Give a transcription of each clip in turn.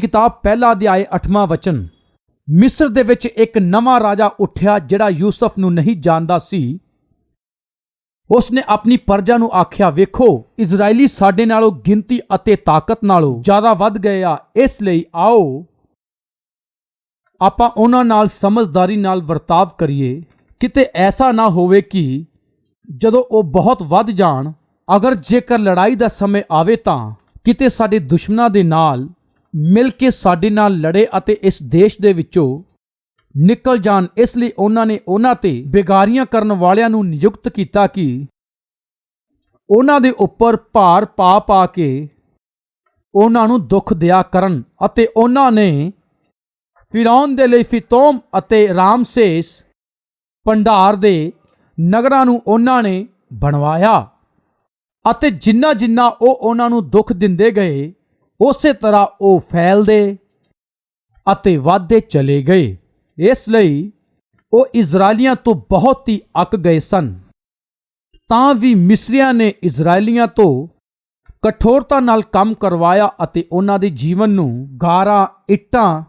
ਕਿਤਾਬ ਪਹਿਲਾ ਅਧਿਆਇ 8ਵਾਂ ਵਚਨ। ਮਿਸਰ ਦੇ ਵਿੱਚ ਇੱਕ ਨਵਾਂ ਰਾਜਾ ਉੱਠਿਆ ਜਿਹੜਾ ਯੂਸਫ ਨੂੰ ਨਹੀਂ ਜਾਣਦਾ ਸੀ। ਉਸਨੇ ਆਪਣੀ ਪਰਜਾ ਨੂੰ ਆਖਿਆ, ਵੇਖੋ, ਇਜ਼ਰਾਈਲੀ ਸਾਡੇ ਨਾਲੋਂ ਗਿਣਤੀ ਅਤੇ ਤਾਕਤ ਨਾਲੋਂ ਜ਼ਿਆਦਾ ਵੱਧ ਗਏ ਆ। ਇਸ ਲਈ ਆਓ, ਆਪਾਂ ਉਹਨਾਂ ਨਾਲ ਸਮਝਦਾਰੀ ਨਾਲ ਵਰਤਾਵ ਕਰੀਏ। ਕਿਤੇ ਐਸਾ ਨਾ ਹੋਵੇ ਕਿ ਜਦੋਂ ਉਹ ਬਹੁਤ ਵੱਧ ਜਾਣ, ਅਗਰ ਜੇਕਰ ਲੜਾਈ ਦਾ ਸਮੇਂ ਆਵੇ ਤਾਂ ਕਿਤੇ ਸਾਡੇ ਦੁਸ਼ਮਣਾਂ ਦੇ ਨਾਲ ਮਿਲ ਕੇ ਸਾਡੇ ਨਾਲ ਲੜੇ ਅਤੇ ਇਸ ਦੇਸ਼ ਦੇ ਵਿੱਚੋਂ ਨਿਕਲ ਜਾਣ। ਇਸ ਲਈ ਉਹਨਾਂ ਨੇ ਉਹਨਾਂ ਤੇ ਬੇਗਾਰੀਆਂ ਕਰਨ ਵਾਲਿਆਂ ਨੂੰ ਨਿਯੁਕਤ ਕੀਤਾ ਕਿ ਉਹਨਾਂ ਦੇ ਉੱਪਰ ਭਾਰ ਪਾ ਪਾ ਕੇ ਉਹਨਾਂ ਨੂੰ ਦੁੱਖ ਦਿਆ ਕਰਨ ਅਤੇ ਉਹਨਾਂ ਨੇ ਫਿਰੌਨ ਦੇ ਲਈ ਫਿਤੋਮ ਅਤੇ ਰਾਮਸੇਸ ਭੰਡਾਰ ਦੇ ਨਗਰਾਂ ਨੂੰ ਉਹਨਾਂ ਨੇ ਬਣਵਾਇਆ ਅਤੇ ਜਿੰਨਾ ਜਿੰਨਾ ਉਹ ਉਹਨਾਂ ਨੂੰ ਦੁੱਖ ਦਿੰਦੇ ਗਏ ਉਸੇ ਤਰ੍ਹਾਂ ਉਹ ਫੈਲਦੇ ਅਤੇ ਵਧਦੇ ਚਲੇ ਗਏ। ਇਸ ਲਈ ਉਹ ਇਜ਼ਰਾਈਲੀਆਂ ਤੋਂ ਬਹੁਤ ਹੀ ਅੱਕ ਗਏ ਸਨ। ਤਾਂ ਵੀ ਮਿਸਰੀਆਂ ਨੇ ਇਜ਼ਰਾਈਲੀਆਂ ਤੋਂ ਕਠੋਰਤਾ ਨਾਲ ਕੰਮ ਕਰਵਾਇਆ ਅਤੇ ਉਹਨਾਂ ਦੇ ਜੀਵਨ ਨੂੰ ਗਾਰਾ, ਇੱਟਾਂ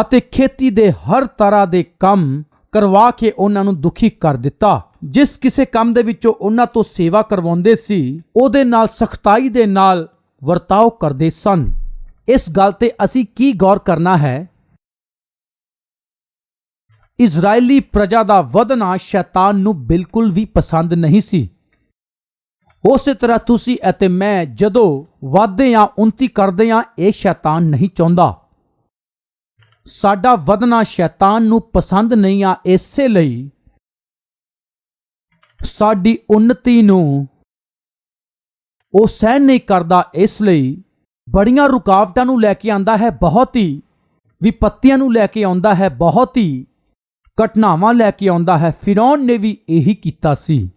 ਅਤੇ ਖੇਤੀ ਦੇ ਹਰ ਤਰ੍ਹਾਂ ਦੇ ਕੰਮ ਕਰਵਾ ਕੇ ਉਹਨਾਂ ਨੂੰ ਦੁਖੀ ਕਰ ਦਿੱਤਾ। ਜਿਸ ਕਿਸੇ ਕੰਮ ਦੇ ਵਿੱਚੋਂ ਉਹਨਾਂ ਤੋਂ ਸੇਵਾ ਕਰਵਾਉਂਦੇ ਸੀ, ਉਹਦੇ ਨਾਲ, ਸਖਤਾਈ ਦੇ ਨਾਲ ਵਰਤਾਓ ਕਰਦੇ ਸਨ। ਇਸ ਗੱਲ ਤੇ ਅਸੀਂ ਕੀ ਗੌਰ ਕਰਨਾ ਹੈ? ਇਜ਼ਰਾਈਲੀ ਪ੍ਰਜਾ ਦਾ ਵਧਣਾ ਸ਼ੈਤਾਨ ਨੂੰ ਬਿਲਕੁਲ ਵੀ ਪਸੰਦ ਨਹੀਂ ਸੀ। ਉਸੇ ਤਰ੍ਹਾਂ ਤੁਸੀਂ ਅਤੇ ਮੈਂ ਜਦੋਂ ਵਾਧੇ ਆ ਉਨਤੀ ਕਰਦੇ ਹਾਂ, ਇਹ ਸ਼ੈਤਾਨ ਨਹੀਂ ਚਾਹੁੰਦਾ। ਸਾਡਾ ਵਧਣਾ ਸ਼ੈਤਾਨ ਨੂੰ ਪਸੰਦ ਨਹੀਂ ਆ, ਇਸੇ ਲਈ ਸਾਡੀ ਉન્નਤੀ ਨੂੰ ਉਹ ਸਹਿਣ ਨਹੀਂ ਕਰਦਾ, ਇਸ ਲਈ ਬੜੀਆਂ ਰੁਕਾਵਟਾਂ ਨੂੰ ਲੈ ਕੇ ਆਂਦਾ ਹੈ, ਬਹੁਤ ਹੀ ਵਿਪੱਤੀਆਂ ਨੂੰ ਲੈ ਕੇ ਆਉਂਦਾ ਹੈ, ਬਹੁਤ ਹੀ ਘਟਨਾਵਾਂ ਲੈ ਕੇ ਆਉਂਦਾ ਹੈ। ਫਿਰੌਨ ਨੇ ਵੀ ਇਹੀ ਕੀਤਾ ਸੀ।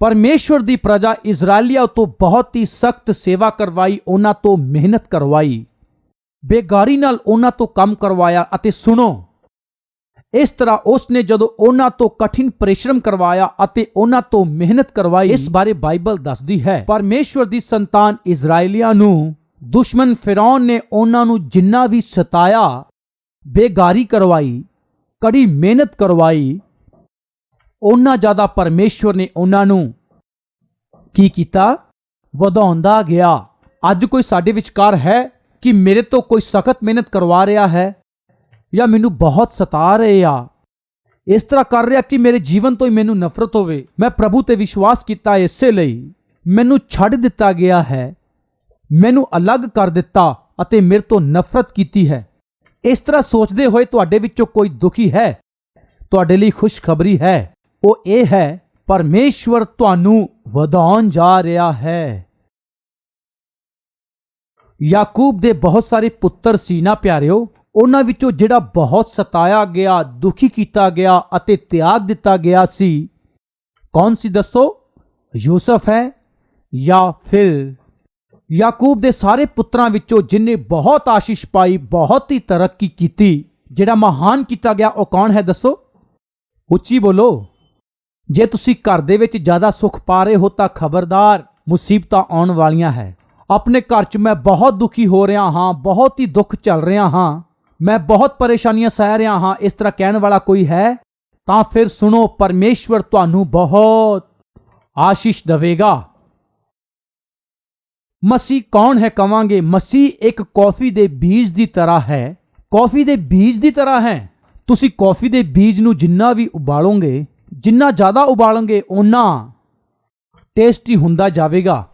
ਪਰਮੇਸ਼ਵਰ ਦੀ ਪ੍ਰਜਾ ਇਜ਼ਰਾਈਲੀਆਂ ਤੋਂ ਬਹੁਤ ਹੀ ਸਖਤ ਸੇਵਾ ਕਰਵਾਈ, ਉਹਨਾਂ ਤੋਂ ਮਿਹਨਤ ਕਰਵਾਈ। ਬੇਗਾਰੀ ਨਾਲ ਉਹਨਾਂ ਤੋਂ ਕੰਮ ਕਰਵਾਇਆ ਅਤੇ ਸੁਣੋ ਇਸ ਤਰ੍ਹਾਂ ਉਸ ਨੇ ਜਦੋਂ ਉਹਨਾਂ ਤੋਂ ਕਠਿਨ ਪਰਿਸ਼ਰਮ ਕਰਵਾਇਆ ਅਤੇ ਉਹਨਾਂ ਤੋਂ ਮਿਹਨਤ ਕਰਵਾਈ, ਇਸ ਬਾਰੇ ਬਾਈਬਲ ਦੱਸਦੀ ਹੈ। ਪਰਮੇਸ਼ਵਰ ਦੀ ਸੰਤਾਨ ਇਜ਼ਰਾਈਲੀਆਂ ਨੂੰ ਦੁਸ਼ਮਣ ਫਿਰੌਨ ਨੇ ਉਹਨਾਂ ਨੂੰ ਜਿੰਨਾ ਵੀ ਸਤਾਇਆ, ਬੇਗਾਰੀ ਕਰਵਾਈ, ਕੜੀ ਮਿਹਨਤ ਕਰਵਾਈ ਉਹਨਾਂ ਜ਼ਿਆਦਾ ਪਰਮੇਸ਼ਵਰ ਨੇ ਉਹਨਾਂ ਨੂੰ ਕੀ ਕੀਤਾ? ਵਧਾਉਂਦਾ ਗਿਆ। ਅੱਜ ਕੋਈ ਸਾਡੇ ਵਿਚਕਾਰ ਹੈ ਕਿ ਮੇਰੇ ਤੋਂ ਕੋਈ ਸਖਤ ਮਿਹਨਤ ਕਰਵਾ ਰਿਹਾ ਹੈ? ਜਾਂ ਮੈਨੂੰ ਬਹੁਤ ਸਤਾ ਰਹੇ ਆ। ਇਸ ਤਰ੍ਹਾਂ ਕਰ ਰਿਹਾ ਕਿ ਮੇਰੇ ਜੀਵਨ ਤੋਂ ਹੀ ਮੈਨੂੰ ਨਫ਼ਰਤ ਹੋਵੇ। ਮੈਂ ਪ੍ਰਭੂ ਤੇ ਵਿਸ਼ਵਾਸ ਕੀਤਾ ਇਸੇ ਲਈ। ਮੈਨੂੰ ਛੱਡ ਦਿੱਤਾ ਗਿਆ ਹੈ। ਮੈਨੂੰ ਅਲੱਗ ਕਰ ਦਿੱਤਾ ਅਤੇ ਮੇਰੇ ਤੋਂ ਨਫ਼ਰਤ ਕੀਤੀ ਹੈ। ਇਸ ਤਰ੍ਹਾਂ ਸੋਚਦੇ ਹੋਏ ਤੁਹਾਡੇ ਵਿੱਚੋਂ ਕੋਈ ਦੁਖੀ ਹੈ? ਤੁਹਾਡੇ ਲਈ ਖੁਸ਼ਖਬਰੀ ਹੈ। ਉਹ ਇਹ ਹੈ, ਪਰਮੇਸ਼ਵਰ ਤੁਹਾਨੂੰ ਵਧਾਉਣ ਜਾ ਰਿਹਾ ਹੈ। ਯਾਕੂਬ ਦੇ ਬਹੁਤ ਸਾਰੇ ਪੁੱਤਰ ਸੀ ਨਾ ਪਿਆਰਿਓ ਉਹਨਾਂ ਵਿੱਚੋਂ ਜਿਹੜਾ ਬਹੁਤ ਸਤਾਇਆ ਗਿਆ, ਦੁਖੀ ਕੀਤਾ ਗਿਆ ਅਤੇ ਤਿਆਗ ਦਿੱਤਾ ਗਿਆ ਸੀ, ਕੌਣ ਸੀ ਦੱਸੋ? ਯੂਸਫ ਹੈ ਜਾਂ ਫਿਰ ਯਾਕੂਬ ਦੇ ਸਾਰੇ ਪੁੱਤਰਾਂ ਵਿੱਚੋਂ ਜਿਨੇ ਬਹੁਤ ਆਸ਼ੀਸ਼ ਪਾਈ, ਬਹੁਤ ਹੀ ਤਰੱਕੀ ਕੀਤੀ, ਜਿਹੜਾ ਮਹਾਨ ਕੀਤਾ ਗਿਆ, ਉਹ ਕੌਣ ਹੈ ਦੱਸੋ? ਉੱਚੀ ਬੋਲੋ। ਜੇ ਤੁਸੀਂ ਘਰ ਦੇ ਵਿੱਚ ਜ਼ਿਆਦਾ ਸੁੱਖ ਪਾ ਰਹੇ ਹੋ ਤਾਂ ਖਬਰਦਾਰ, ਮੁਸੀਬਤਾਂ ਆਉਣ ਵਾਲੀਆਂ ਹੈ। ਆਪਣੇ ਘਰ 'ਚ ਮੈਂ ਬਹੁਤ ਦੁਖੀ ਹੋ ਰਿਹਾ ਹਾਂ, ਬਹੁਤ ਹੀ ਦੁੱਖ ਚੱਲ ਰਿਹਾ ਹਾਂ। ਮੈਂ ਬਹੁਤ ਪਰੇਸ਼ਾਨੀਆਂ ਸਹਿ ਰਿਹਾ ਹਾਂ, ਇਸ ਤਰ੍ਹਾਂ ਕਹਿਣ ਵਾਲਾ ਕੋਈ ਹੈ? ਤਾਂ ਫਿਰ ਸੁਣੋ, ਪਰਮੇਸ਼ਵਰ ਤੁਹਾਨੂੰ ਬਹੁਤ ਆਸ਼ੀਸ਼ ਦੇਵੇਗਾ। ਮਸੀਹ ਕੌਣ ਹੈ ਕਵਾਂਗੇ? ਮਸੀਹ ਇੱਕ ਕੌਫੀ ਦੇ ਬੀਜ ਦੀ ਤਰ੍ਹਾਂ ਹੈ। ਕੌਫੀ ਦੇ ਬੀਜ ਦੀ ਤਰ੍ਹਾਂ ਹੈ। ਤੁਸੀਂ ਕੌਫੀ ਦੇ ਬੀਜ ਨੂੰ ਜਿੰਨਾ ਵੀ ਉਬਾਲੋਗੇ, ਜਿੰਨਾ ਜ਼ਿਆਦਾ ਉਬਾਲੋਗੇ, ਓਨਾ ਟੇਸਟੀ ਹੁੰਦਾ ਜਾਵੇਗਾ।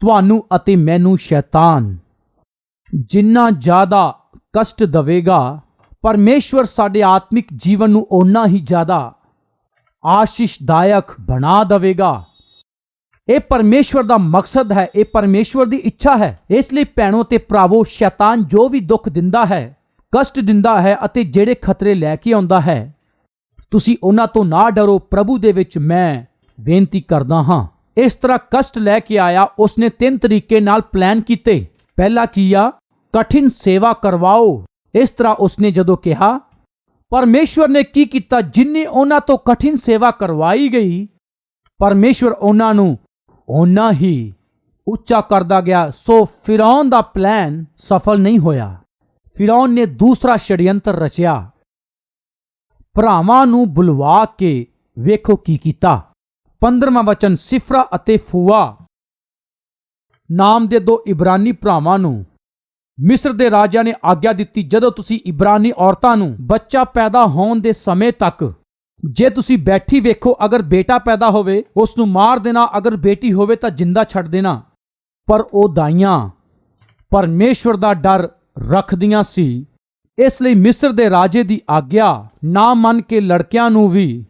ਤੁਹਾਨੂੰ ਅਤੇ ਮੈਨੂੰ ਸ਼ੈਤਾਨ, ਜਿੰਨਾ ਜ਼ਿਆਦਾ ਕਸ਼ਟ ਦੇਵੇਗਾ। ਪਰਮੇਸ਼ਵਰ ਸਾਡੇ ਆਤਮਿਕ ਜੀਵਨ ਨੂੰ ਓਨਾ ਹੀ ਜ਼ਿਆਦਾ ਆਸ਼ੀਸ਼ਦਾਇਕ ਬਣਾ ਦੇਵੇਗਾ। ਇਹ ਪਰਮੇਸ਼ਵਰ ਦਾ ਮਕਸਦ ਹੈ, ਇਹ ਪਰਮੇਸ਼ਵਰ ਦੀ ਇੱਛਾ ਹੈ। ਇਸ ਲਈ ਭੈਣੋ ਤੇ ਭਰਾਵੋ, ਸ਼ੈਤਾਨ ਜੋ ਵੀ ਦੁੱਖ ਦਿੰਦਾ ਹੈ, ਕਸ਼ਟ ਦਿੰਦਾ ਹੈ ਅਤੇ ਜਿਹੜੇ ਖਤਰੇ ਲੈ ਕੇ ਆਉਂਦਾ ਹੈ, ਤੁਸੀਂ ਉਹਨਾਂ ਤੋਂ ਨਾ ਡਰੋ। ਪ੍ਰਭੂ ਦੇ ਵਿੱਚ ਮੈਂ ਬੇਨਤੀ ਕਰਦਾ ਹਾਂ। ਇਸ ਤਰ੍ਹਾਂ ਕਸ਼ਟ ਲੈ ਕੇ ਆਇਆ, ਉਸਨੇ ਤਿੰਨ ਤਰੀਕੇ ਨਾਲ ਪਲਾਨ ਕੀਤੇ। ਪਹਿਲਾ ਕੀਆ ਕਠਿਨ ਸੇਵਾ ਕਰਵਾਓ ਇਸ ਤਰ੍ਹਾਂ ਉਸਨੇ ਜਦੋਂ ਕਿਹਾ ਪਰਮੇਸ਼ਵਰ ਨੇ ਕੀ ਕੀਤਾ ਜਿੰਨੀ ਉਹਨਾਂ ਤੋਂ ਕਠਿਨ ਸੇਵਾ ਕਰਵਾਈ ਗਈ ਪਰਮੇਸ਼ਵਰ ਉਹਨਾਂ ਨੂੰ ਉਹਨਾਂ ਹੀ ਉੱਚਾ ਕਰਦਾ ਗਿਆ ਸੋ ਫਿਰੌਨ ਦਾ ਪਲਾਨ ਸਫਲ ਨਹੀਂ ਹੋਇਆ ਫਿਰੌਨ ਨੇ ਦੂਸਰਾ ਛੜਯੰਤਰ ਰਚਿਆ ਭਰਾਵਾਂ ਨੂੰ ਬੁਲਵਾ ਕੇ ਵੇਖੋ ਕੀ ਕੀਤਾ 15ਵਾਂ ਵਚਨ ਸਿਫਰਾ ਅਤੇ ਫੂਆ ਨਾਮ ਦੇ ਦੋ ਇਬਰਾਨੀ ਭਰਾਵਾਂ ਨੂੰ ਮਿਸਰ ਦੇ ਰਾਜਾ ਨੇ ਆਗਿਆ ਦਿੱਤੀ ਜਦੋਂ ਤੁਸੀਂ ਇਬਰਾਨੀ ਔਰਤਾਂ ਨੂੰ ਬੱਚਾ ਪੈਦਾ ਹੋਣ ਦੇ ਸਮੇਂ ਤੱਕ ਜੇ ਤੁਸੀਂ ਬੈਠੀ ਵੇਖੋ, ਅਗਰ ਬੇਟਾ ਪੈਦਾ ਹੋਵੇ ਉਸ ਨੂੰ ਮਾਰ ਦੇਣਾ, ਅਗਰ ਬੇਟੀ ਹੋਵੇ ਤਾਂ ਜਿੰਦਾ ਛੱਡ ਦੇਣਾ। ਪਰ ਉਹ ਦਾਈਆਂ, ਪਰਮੇਸ਼ਵਰ ਦਾ ਡਰ ਰੱਖਦੀਆਂ ਸੀ। ਇਸ ਲਈ ਮਿਸਰ ਦੇ ਰਾਜੇ ਦੀ ਆਗਿਆ ਨਾ ਮੰਨ ਕੇ ਲੜਕਿਆਂ ਨੂੰ ਵੀ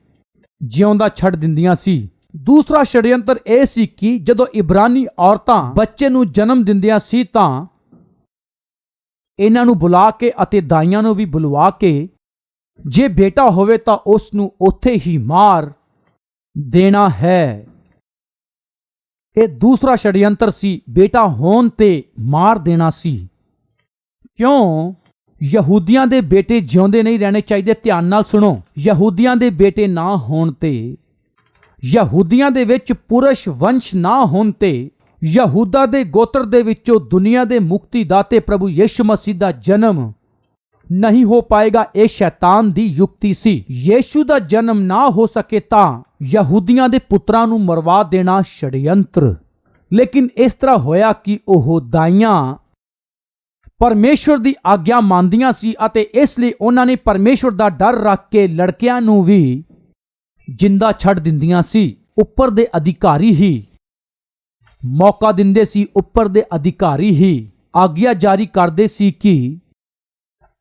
ਜਿਉਂਦਾ ਛੱਡ ਦਿੰਦੀਆਂ ਸੀ। ਦੂਸਰਾ ਛੜਯੰਤਰ ਇਹ ਸੀ ਕਿ ਜਦੋਂ ਇਬਰਾਨੀ ਔਰਤਾਂ ਬੱਚੇ ਨੂੰ ਜਨਮ ਦਿੰਦੀਆਂ ਸੀ ਤਾਂ ਇਹਨਾਂ ਨੂੰ ਬੁਲਾ ਕੇ ਅਤੇ ਦਾਈਆਂ ਨੂੰ ਵੀ ਬੁਲਵਾ ਕੇ ਜੇ ਬੇਟਾ ਹੋਵੇ ਤਾਂ ਉਸ ਨੂੰ ਉੱਥੇ ਹੀ ਮਾਰ ਦੇਣਾ ਹੈ। ਇਹ ਦੂਸਰਾ ਛੜਯੰਤਰ ਸੀ। ਬੇਟਾ ਹੋਣ ਤੇ ਮਾਰ ਦੇਣਾ ਸੀ। ਕਿਉਂ? ਯਹੂਦੀਆਂ ਦੇ ਬੇਟੇ ਜਿਉਂਦੇ ਨਹੀਂ ਰਹਿਣੇ ਚਾਹੀਦੇ। ਧਿਆਨ ਨਾਲ ਸੁਣੋ। ਯਹੂਦੀਆਂ ਦੇ ਬੇਟੇ ਨਾ ਹੋਣ ਤੇ, ਯਹੂਦੀਆਂ ਦੇ ਵਿੱਚ ਪੁਰਸ਼ ਵੰਸ਼ ਨਾ ਹੋਣ ਤੇ ਯਹੂਦਾ ਦੇ ਗੋਤਰ ਦੇ ਵਿੱਚੋਂ ਦੁਨੀਆ ਦੇ ਮੁਕਤੀ ਦਾਤੇ ਪ੍ਰਭੂ ਯੀਸ਼ੂ ਮਸੀਹ ਦਾ ਜਨਮ ਨਹੀਂ ਹੋ ਪਾਏਗਾ, ਇਹ ਸ਼ੈਤਾਨ ਦੀ ਯੁਕਤੀ ਸੀ। ਯੀਸ਼ੂ ਦਾ ਜਨਮ ਨਾ ਹੋ ਸਕੇ ਤਾਂ ਯਹੂਦੀਆਂ ਦੇ ਪੁੱਤਰਾਂ ਨੂੰ ਮਰਵਾ ਦੇਣਾ ਛੜਯੰਤਰ ਲੇਕਿਨ ਇਸ ਤਰ੍ਹਾਂ ਹੋਇਆ ਕਿ ਉਹ ਦਾਈਆਂ ਪਰਮੇਸ਼ਵਰ ਦੀ ਆਗਿਆ ਮੰਨਦੀਆਂ ਸੀ ਅਤੇ ਇਸ ਲਈ ਉਹਨਾਂ ਨੇ ਪਰਮੇਸ਼ਵਰ ਦਾ ਡਰ ਰੱਖ ਕੇ ਲੜਕਿਆਂ ਨੂੰ ਵੀ ਜਿੰਦਾ ਛੱਡ ਦਿੰਦੀਆਂ ਸੀ। ਉੱਪਰ ਦੇ ਅਧਿਕਾਰੀ ਹੀ ਮੌਕਾ ਦਿੰਦੇ ਸੀ, ਉੱਪਰ ਦੇ ਅਧਿਕਾਰੀ ਹੀ। ਆਗਿਆ ਜਾਰੀ ਕਰਦੇ ਸੀ ਕਿ